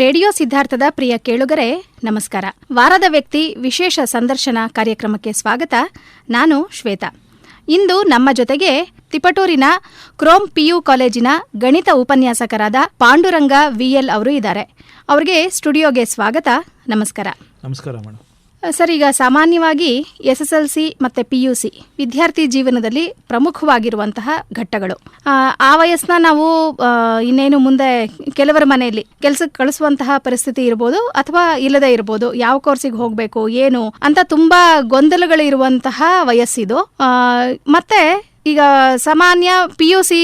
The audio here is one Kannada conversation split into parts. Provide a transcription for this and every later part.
ರೇಡಿಯೋ ಸಿದ್ಧಾರ್ಥದ ಪ್ರಿಯ ಕೇಳುಗರೆ, ನಮಸ್ಕಾರ. ವಾರದ ವ್ಯಕ್ತಿ ವಿಶೇಷ ಸಂದರ್ಶನ ಕಾರ್ಯಕ್ರಮಕ್ಕೆ ಸ್ವಾಗತ. ನಾನು ಶ್ವೇತಾ. ಇಂದು ನಮ್ಮ ಜೊತೆಗೆ ತಿಪಟೂರಿನ ಕ್ರೋಮ್ ಪಿಯು ಕಾಲೇಜಿನ ಗಣಿತ ಉಪನ್ಯಾಸಕರಾದ ಪಾಂಡುರಂಗ ವಿಎಲ್ ಅವರು ಇದ್ದಾರೆ. ಅವರಿಗೆ ಸ್ಟುಡಿಯೋಗೆ ಸ್ವಾಗತ. ನಮಸ್ಕಾರ. ನಮಸ್ಕಾರ ಮೇಡಮ್ ಸರ್ ಈಗ ಸಾಮಾನ್ಯವಾಗಿ ಎಸ್ ಎಸ್ ಎಲ್ ಸಿ ಮತ್ತು ಪಿ ಯು ಸಿ ವಿದ್ಯಾರ್ಥಿ ಜೀವನದಲ್ಲಿ ಪ್ರಮುಖವಾಗಿರುವಂತಹ ಘಟ್ಟಗಳು. ಆ, ವಯಸ್ಸನ್ನ ನಾವು ಇನ್ನೇನು ಮುಂದೆ ಕೆಲವರ ಮನೆಯಲ್ಲಿ ಕೆಲಸಕ್ಕೆ ಕಳಿಸುವಂತಹ ಪರಿಸ್ಥಿತಿ ಇರ್ಬೋದು ಅಥವಾ ಇಲ್ಲದೆ ಇರ್ಬೋದು ಯಾವ ಕೋರ್ಸಿಗೆ ಹೋಗಬೇಕು ಏನು ಅಂತ ತುಂಬಾ ಗೊಂದಲಗಳು ಇರುವಂತಹ ವಯಸ್ಸಿದು ಮತ್ತೆ ಈಗ ಸಾಮಾನ್ಯ ಪಿ ಯು ಸಿ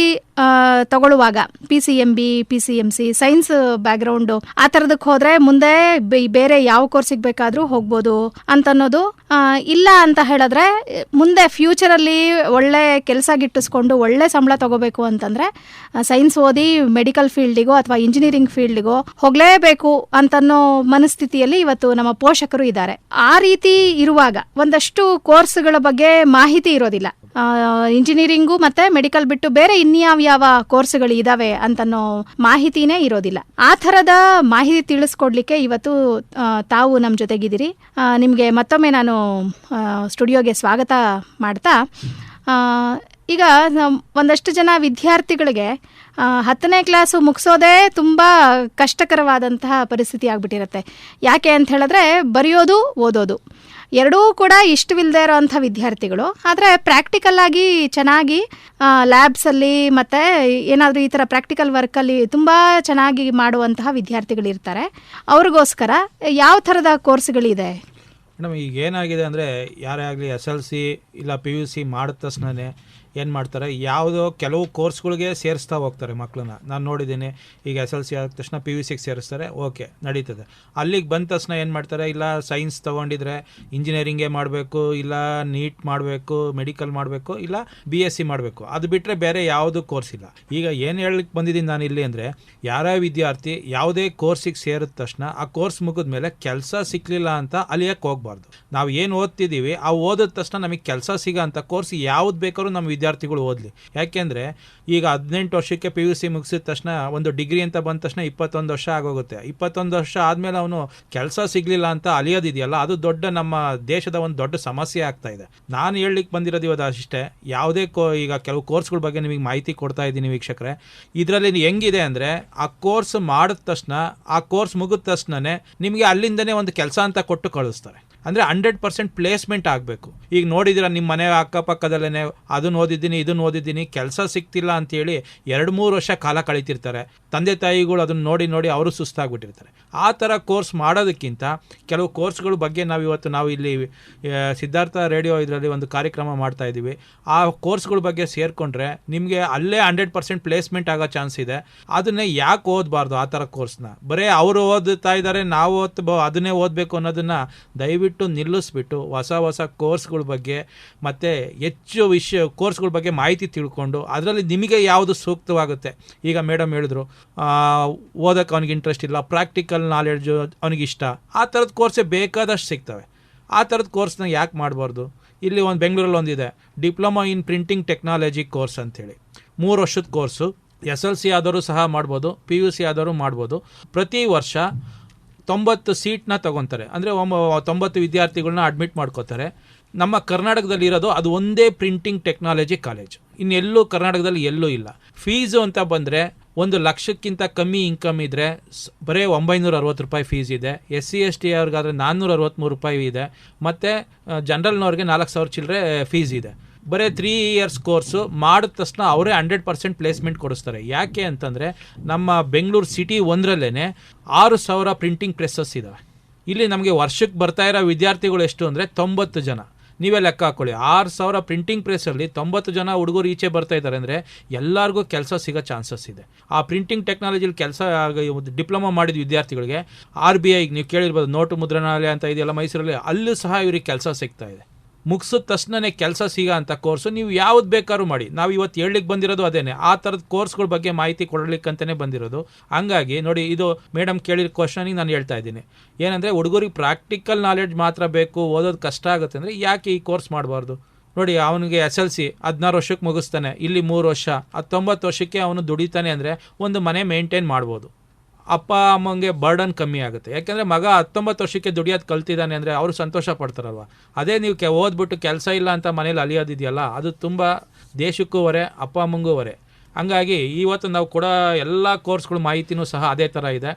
ತಗೊಳ್ಳುವಾಗ P C M B P C M C science background ಆ ಥರದಕ್ಕೆ ಹೋದ್ರೆ ಮುಂದೆ ಬೇರೆ ಯಾವ ಕೋರ್ಸಿಗೆ ಬೇಕಾದರೂ ಹೋಗ್ಬೋದು ಅಂತ ಅನ್ನೋದು ಇಲ್ಲ ಅಂತ ಹೇಳಿದ್ರೆ, ಮುಂದೆ ಫ್ಯೂಚರಲ್ಲಿ ಒಳ್ಳೆ ಕೆಲಸ ಗಿಟ್ಟಿಸ್ಕೊಂಡು ಒಳ್ಳೆ ಸಂಬಳ ತಗೋಬೇಕು ಅಂತಂದ್ರೆ ಸೈನ್ಸ್ ಓದಿ ಮೆಡಿಕಲ್ ಫೀಲ್ಡಿಗೋ ಅಥವಾ ಇಂಜಿನಿಯರಿಂಗ್ ಫೀಲ್ಡಿಗೋ ಹೋಗಲೇಬೇಕು ಅಂತನ್ನೋ ಮನಸ್ಥಿತಿಯಲ್ಲಿ ಇವತ್ತು ನಮ್ಮ ಪೋಷಕರು ಇದ್ದಾರೆ. ಆ ರೀತಿ ಇರುವಾಗ ಒಂದಷ್ಟು ಕೋರ್ಸ್ಗಳ ಬಗ್ಗೆ ಮಾಹಿತಿ ಇರೋದಿಲ್ಲ. ಇಂಜಿನಿಯರಿಂಗು ಮತ್ತೆ ಮೆಡಿಕಲ್ ಬಿಟ್ಟು ಬೇರೆ ಇನ್ಯಾವ ಯಾವ ಕೋರ್ಸ್ಗಳು ಇದಾವೆ ಅಂತನೋ ಮಾಹಿತಿನೇ ಇರೋದಿಲ್ಲ. ಆ ಥರದ ಮಾಹಿತಿ ತಿಳಿಸ್ಕೊಡ್ಲಿಕ್ಕೆ ಇವತ್ತು ತಾವು ನಮ್ಮ ಜೊತೆಗಿದ್ದೀರಿ. ನಿಮಗೆ ಮತ್ತೊಮ್ಮೆ ನಾನು ಸ್ಟುಡಿಯೋಗೆ ಸ್ವಾಗತ ಮಾಡ್ತಾ ಈಗ ಒಂದಷ್ಟು ಜನ ವಿದ್ಯಾರ್ಥಿಗಳಿಗೆ ಹತ್ತನೇ ಕ್ಲಾಸು ಮುಗಿಸೋದೇ ತುಂಬ ಕಷ್ಟಕರವಾದಂತಹ ಪರಿಸ್ಥಿತಿ ಆಗ್ಬಿಟ್ಟಿರುತ್ತೆ. ಯಾಕೆ ಅಂತ ಹೇಳಿದ್ರೆ ಬರೆಯೋದು, ಓದೋದು. ಎರಡೂ ಕೂಡ ಇಷ್ಟವಿಲ್ಲದೆ ಇರೋವಂಥ ವಿದ್ಯಾರ್ಥಿಗಳು. ಆದರೆ ಪ್ರಾಕ್ಟಿಕಲ್ ಆಗಿ ಚೆನ್ನಾಗಿ ಲ್ಯಾಬ್ಸಲ್ಲಿ ಮತ್ತು ಏನಾದರೂ ಈ ಥರ ಪ್ರಾಕ್ಟಿಕಲ್ ವರ್ಕಲ್ಲಿ ತುಂಬ ಚೆನ್ನಾಗಿ ಮಾಡುವಂತಹ ವಿದ್ಯಾರ್ಥಿಗಳಿರ್ತಾರೆ ಅವ್ರಿಗೋಸ್ಕರ ಯಾವ ಥರದ ಕೋರ್ಸ್ಗಳಿದೆ ಮೇಡಮ್ ಈಗ ಏನಾಗಿದೆ ಅಂದರೆ ಯಾರೇ ಆಗಲಿ ಎಸ್ ಎಲ್ ಸಿ ಇಲ್ಲ ಪಿ ಯು ಸಿ ಮಾಡಿದ ತಕ್ಷಣನೇ ಏನು ಮಾಡ್ತಾರೆ? ಯಾವುದೋ ಕೆಲವು ಕೋರ್ಸ್ಗಳಿಗೆ ಸೇರಿಸ್ತಾ ಹೋಗ್ತಾರೆ ಮಕ್ಕಳನ್ನ ನಾನು ನೋಡಿದ್ದೀನಿ, ಈಗ ಎಸ್ ಎಲ್ ಸಿ ಆದ ತಕ್ಷಣ ಪಿ ಯು ಸಿಗೆ ಸೇರಿಸ್ತಾರೆ ಓಕೆ ನಡೀತದೆ. ಅಲ್ಲಿಗೆ ಬಂದ ತಕ್ಷಣ ಏನು ಮಾಡ್ತಾರೆ? ಇಲ್ಲ ಸೈನ್ಸ್ ತೊಗೊಂಡಿದ್ರೆ ಇಂಜಿನಿಯರಿಂಗೇ ಮಾಡಬೇಕು, ಇಲ್ಲ ನೀಟ್ ಮಾಡಬೇಕು ಮೆಡಿಕಲ್ ಮಾಡಬೇಕು, ಇಲ್ಲ ಬಿ ಎಸ್ ಸಿ ಮಾಡಬೇಕು. ಅದು ಬಿಟ್ಟರೆ ಬೇರೆ ಯಾವುದು ಕೋರ್ಸ್ ಇಲ್ಲ. ಈಗ ಏನು ಹೇಳಲಿಕ್ಕೆ ಬಂದಿದ್ದೀನಿ ನಾನು ಇಲ್ಲಿ ಅಂದರೆ, ಯಾರೇ ವಿದ್ಯಾರ್ಥಿ ಯಾವುದೇ ಕೋರ್ಸಿಗೆ ಸೇರಿದ ತಕ್ಷಣ ಆ ಕೋರ್ಸ್ ಮುಗಿದ ಮೇಲೆ ಕೆಲಸ ಸಿಕ್ಕಲಿಲ್ಲ ಅಂತ ಅಲಿಯಕ್ಕೆ ಹೋಗ್ಬಾರ್ದು. ನಾವು ಏನು ಓದ್ತಿದ್ದೀವಿ ಆ ಓದಿದ ತಕ್ಷಣ ನಮಗೆ ಕೆಲಸ ಸಿಗೋ ಅಂತ ಕೋರ್ಸ್ ಯಾವ್ದು ಬೇಕಾದ್ರೂ ನಮ್ಮ ವಿದ್ಯಾರ್ಥಿಗಳು ಓದಲಿ. ಯಾಕೆಂದರೆ ಈಗ ಹದಿನೆಂಟು ವರ್ಷಕ್ಕೆ ಪಿ ಯು ಸಿ ಮುಗಿಸಿದ ತಕ್ಷಣ ಒಂದು ಡಿಗ್ರಿ ಅಂತ ಬಂದ ತಕ್ಷಣ ಇಪ್ಪತ್ತೊಂದು ವರ್ಷ ಆಗೋಗುತ್ತೆ. ಇಪ್ಪತ್ತೊಂದು ವರ್ಷ ಆದಮೇಲೆ ಅವನು ಕೆಲಸ ಸಿಗಲಿಲ್ಲ ಅಂತ ಅಲಿಯೋದಿದೆಯಲ್ಲ, ಅದು ದೊಡ್ಡ ನಮ್ಮ ದೇಶದ ಒಂದು ದೊಡ್ಡ ಸಮಸ್ಯೆ ಆಗ್ತಾ ಇದೆ. ನಾನು ಹೇಳಲಿಕ್ಕೆ ಬಂದಿರೋದು ಇವತ್ತು ಅಷ್ಟೇ. ಯಾವುದೇ ಕೋ, ಈಗ ಕೆಲವು ಕೋರ್ಸ್ಗಳ ಬಗ್ಗೆ ನಿಮಗೆ ಮಾಹಿತಿ ಕೊಡ್ತಾ ಇದ್ದೀನಿ ವೀಕ್ಷಕರೇ. ಇದರಲ್ಲಿ ಹೆಂಗಿದೆ ಅಂದರೆ, ಆ ಕೋರ್ಸ್ ಮಾಡಿದ ತಕ್ಷಣ, ಆ ಕೋರ್ಸ್ ಮುಗಿದ ತಕ್ಷಣನೇ ನಿಮಗೆ ಅಲ್ಲಿಂದನೇ ಒಂದು ಕೆಲಸ ಅಂತ ಕೊಟ್ಟು ಕಳಿಸ್ತಾರೆ. ಅಂದರೆ ಹಂಡ್ರೆಡ್ ಪರ್ಸೆಂಟ್ ಪ್ಲೇಸ್ಮೆಂಟ್ ಆಗಬೇಕು. ಈಗ ನೋಡಿದಿರ ನಿಮ್ಮ ಮನೆ ಅಕ್ಕಪಕ್ಕದಲ್ಲೇ ಅದನ್ನ ಓದಿದ್ದೀನಿ ಇದನ್ನ ಓದಿದ್ದೀನಿ, ಕೆಲಸ ಸಿಗ್ತಿಲ್ಲ ಅಂತೇಳಿ ಎರಡು ಮೂರು ವರ್ಷ ಕಾಲ ಕಳೀತಿರ್ತಾರೆ. ತಂದೆ ತಾಯಿಗಳು ಅದನ್ನ ನೋಡಿ ನೋಡಿ ಅವರು ಸುಸ್ತಾಗ್ಬಿಟ್ಟಿರ್ತಾರೆ. ಆ ಥರ ಕೋರ್ಸ್ ಮಾಡೋದಕ್ಕಿಂತ ಕೆಲವು ಕೋರ್ಸ್ಗಳ ಬಗ್ಗೆ ನಾವು ಇವತ್ತು ನಾವು ಇಲ್ಲಿ ಸಿದ್ಧಾರ್ಥ ರೇಡಿಯೋ ಇದರಲ್ಲಿ ಒಂದು ಕಾರ್ಯಕ್ರಮ ಮಾಡ್ತಾ ಇದ್ದೀವಿ. ಆ ಕೋರ್ಸ್ಗಳ ಬಗ್ಗೆ ಸೇರಿಕೊಂಡ್ರೆ ನಿಮಗೆ ಅಲ್ಲೇ ಹಂಡ್ರೆಡ್ ಪರ್ಸೆಂಟ್ ಪ್ಲೇಸ್ಮೆಂಟ್ ಆಗೋ ಚಾನ್ಸ್ ಇದೆ. ಅದನ್ನೇ ಯಾಕೆ ಓದಬಾರ್ದು ಆ ಥರ ಕೋರ್ಸ್ನ? ಬರೀ ಅವರು ಓದುತ್ತಾ ಇದ್ದಾರೆ ನಾವು ಓದ್ ಅದನ್ನೇ ಓದಬೇಕು ಅನ್ನೋದನ್ನ ದಯವಿಟ್ಟು ನಿಲ್ಲಿಸ್ಬಿಟ್ಟು ಹೊಸ ಹೊಸ ಕೋರ್ಸ್ಗಳ ಬಗ್ಗೆ ಮತ್ತು ಹೆಚ್ಚು ವಿಷಯ, ಕೋರ್ಸ್ಗಳ ಬಗ್ಗೆ ಮಾಹಿತಿ ತಿಳ್ಕೊಂಡು ಅದರಲ್ಲಿ ನಿಮಗೆ ಯಾವುದು ಸೂಕ್ತವಾಗುತ್ತೆ? ಈಗ ಮೇಡಮ್ ಹೇಳಿದ್ರು ಓದಕ್ಕೆ ಅವ್ನಿಗೆ ಇಂಟ್ರೆಸ್ಟ್ ಇಲ್ಲ ಪ್ರಾಕ್ಟಿಕಲ್ ನಾಲೆಡ್ಜು ಅವ್ನಿಗೆ ಇಷ್ಟ. ಆ ಥರದ ಕೋರ್ಸೇ ಬೇಕಾದಷ್ಟು ಸಿಗ್ತವೆ. ಆ ಥರದ ಕೋರ್ಸ್ನ ಯಾಕೆ ಮಾಡಬಾರ್ದು? ಇಲ್ಲಿ ಒಂದು ಬೆಂಗಳೂರಲ್ಲಿ ಒಂದಿದೆ diploma in printing technology course ಅಂತೇಳಿ ಮೂರು ವರ್ಷದ ಕೋರ್ಸು ಎಸ್ ಎಲ್ ಸಿ ಆದರೂ ಸಹ ಮಾಡ್ಬೋದು ಪಿ ಯು ಸಿ ಆದರೂ ಮಾಡ್ಬೋದು. ಪ್ರತಿ ವರ್ಷ ತೊಂಬತ್ತು ಸೀಟ್ನ ತಗೊತಾರೆ. ಅಂದರೆ ತೊಂಬತ್ತು ವಿದ್ಯಾರ್ಥಿಗಳನ್ನ ಅಡ್ಮಿಟ್ ಮಾಡ್ಕೋತಾರೆ. ನಮ್ಮ ಕರ್ನಾಟಕದಲ್ಲಿ ಇರೋದು ಅದು ಒಂದೇ ಪ್ರಿಂಟಿಂಗ್ ಟೆಕ್ನಾಲಜಿ ಕಾಲೇಜ್ ಇನ್ನೆಲ್ಲೂ ಕರ್ನಾಟಕದಲ್ಲಿ ಎಲ್ಲೂ ಇಲ್ಲ. ಫೀಸು ಅಂತ ಬಂದರೆ ಒಂದು ಲಕ್ಷಕ್ಕಿಂತ ಕಮ್ಮಿ ಇನ್ಕಮ್ ಇದ್ದರೆ ಬರೀ ಒಂಬೈನೂರ ಅರವತ್ತು ರೂಪಾಯಿ ಫೀಸ್ ಇದೆ. ಎಸ್ ಸಿ ಎಸ್ ಟಿ ಅವ್ರಿಗಾದ್ರೆ ನಾನ್ನೂರ ಅರವತ್ತ್ಮೂರು ರೂಪಾಯಿ ಇದೆ. ಮತ್ತು ಜನರಲ್ನವ್ರಿಗೆ ನಾಲ್ಕು ಸಾವಿರ ಚಿಲ್ಲರೆ ಫೀಸ್ ಇದೆ. ಬರೀ ತ್ರೀ ಇಯರ್ಸ್ ಕೋರ್ಸು ಮಾಡಿದ ತಕ್ಷಣ ಅವರೇ ಹಂಡ್ರೆಡ್ ಪರ್ಸೆಂಟ್ ಪ್ಲೇಸ್ಮೆಂಟ್ ಕೊಡಿಸ್ತಾರೆ. ಯಾಕೆ ಅಂತಂದರೆ ನಮ್ಮ ಬೆಂಗಳೂರು ಸಿಟಿ ಒಂದರಲ್ಲೇ ಆರು ಸಾವಿರ ಪ್ರಿಂಟಿಂಗ್ ಪ್ರೆಸ್ಸಸ್ ಇದ್ದಾವೆ ಇಲ್ಲಿ ನಮಗೆ ವರ್ಷಕ್ಕೆ ಬರ್ತಾ ಇರೋ ವಿದ್ಯಾರ್ಥಿಗಳು ಎಷ್ಟು ಅಂದರೆ ತೊಂಬತ್ತು ಜನ. ನೀವೇ ಲೆಕ್ಕ ಹಾಕೊಳ್ಳಿ. ಆರು ಸಾವಿರ ಪ್ರಿಂಟಿಂಗ್ ಪ್ರೆಸ್ಸಲ್ಲಿ ತೊಂಬತ್ತು ಜನ ಹುಡುಗರು ಈಚೆ ಬರ್ತಾ ಇದ್ದಾರೆ ಅಂದರೆ ಎಲ್ಲರಿಗೂ ಕೆಲಸ ಸಿಗೋ ಚಾನ್ಸಸ್ ಇದೆ. ಆ ಪ್ರಿಂಟಿಂಗ್ ಟೆಕ್ನಾಲಜಿಲಿ ಕೆಲಸ ಡಿಪ್ಲೊಮಾ ಮಾಡಿದ ವಿದ್ಯಾರ್ಥಿಗಳಿಗೆ ಆರ್ ಬಿ ಐಗೆ ನೀವು ಕೇಳಿರ್ಬೋದು, ನೋಟು ಮುದ್ರಣಾಲಯ ಅಂತ ಇದೆಯಲ್ಲ ಮೈಸೂರಲ್ಲಿ, ಅಲ್ಲೂ ಸಹ ಇವ್ರಿಗೆ ಕೆಲಸ ಸಿಗ್ತಾ ಇದೆ. ಮುಗಿಸಿದ ತಕ್ಷಣನೇ ಕೆಲಸ ಸಿಗೋ ಅಂಥ ಕೋರ್ಸು ನೀವು ಯಾವ್ದು ಬೇಕಾದ್ರೂ ಮಾಡಿ. ನಾವು ಇವತ್ತು ಹೇಳಲಿಕ್ಕೆ ಬಂದಿರೋದು ಅದೇನೆ. ಆ ಥರದ ಕೋರ್ಸ್ಗಳ ಬಗ್ಗೆ ಮಾಹಿತಿ ಕೊಡಲಿಕ್ಕಂತಲೇ ಬಂದಿರೋದು. ಹಂಗಾಗಿ ನೋಡಿ, ಇದು ಮೇಡಮ್ ಕೇಳಿದ ಕ್ವಶನಿಗೆ ನಾನು ಹೇಳ್ತಾ ಇದ್ದೀನಿ. ಏನಂದರೆ, ಹುಡುಗರಿಗೆ ಪ್ರಾಕ್ಟಿಕಲ್ ನಾಲೆಡ್ಜ್ ಮಾತ್ರ ಬೇಕು, ಓದೋದು ಕಷ್ಟ ಆಗುತ್ತೆ ಅಂದರೆ ಯಾಕೆ ಈ ಕೋರ್ಸ್ ಮಾಡಬಾರ್ದು? ನೋಡಿ, ಅವನಿಗೆ ಎಸ್ ಎಲ್ ಸಿ ಹದಿನಾರು ವರ್ಷಕ್ಕೆ ಮುಗಿಸ್ತಾನೆ. ಇಲ್ಲಿ ಮೂರು ವರ್ಷ. ಹತ್ತೊಂಬತ್ತು ವರ್ಷಕ್ಕೆ ಅವನು ದುಡಿತಾನೆ ಅಂದರೆ ಒಂದು ಮನೆ ಮೇಂಟೈನ್ ಮಾಡ್ಬೋದು. ಅಪ್ಪ ಅಮ್ಮಂಗೆ ಬರ್ಡನ್ ಕಮ್ಮಿ ಆಗುತ್ತೆ. ಯಾಕೆಂದರೆ ಮಗ ಹತ್ತೊಂಬತ್ತು ವರ್ಷಕ್ಕೆ ದುಡಿಯೋದು ಕಲ್ತಿದ್ದಾನೆ ಅಂದರೆ ಅವರು ಸಂತೋಷ ಪಡ್ತಾರಲ್ವ? ಅದೇ ನೀವು ಕೆ ಓದ್ಬಿಟ್ಟು ಕೆಲಸ ಇಲ್ಲ ಅಂತ ಮನೇಲಿ ಅಲಿಯೋದಿದೆಯಲ್ಲ, ಅದು ತುಂಬ ದೇಶಕ್ಕೂ ಹೊರೆ, ಅಪ್ಪ ಅಮ್ಮಂಗೂ ಹೊರೆ. ಹಂಗಾಗಿ ಇವತ್ತು ನಾವು ಕೊಡೋ ಎಲ್ಲ ಕೋರ್ಸ್ಗಳು ಮಾಹಿತಿನೂ ಸಹ ಅದೇ ಥರ ಇದೆ.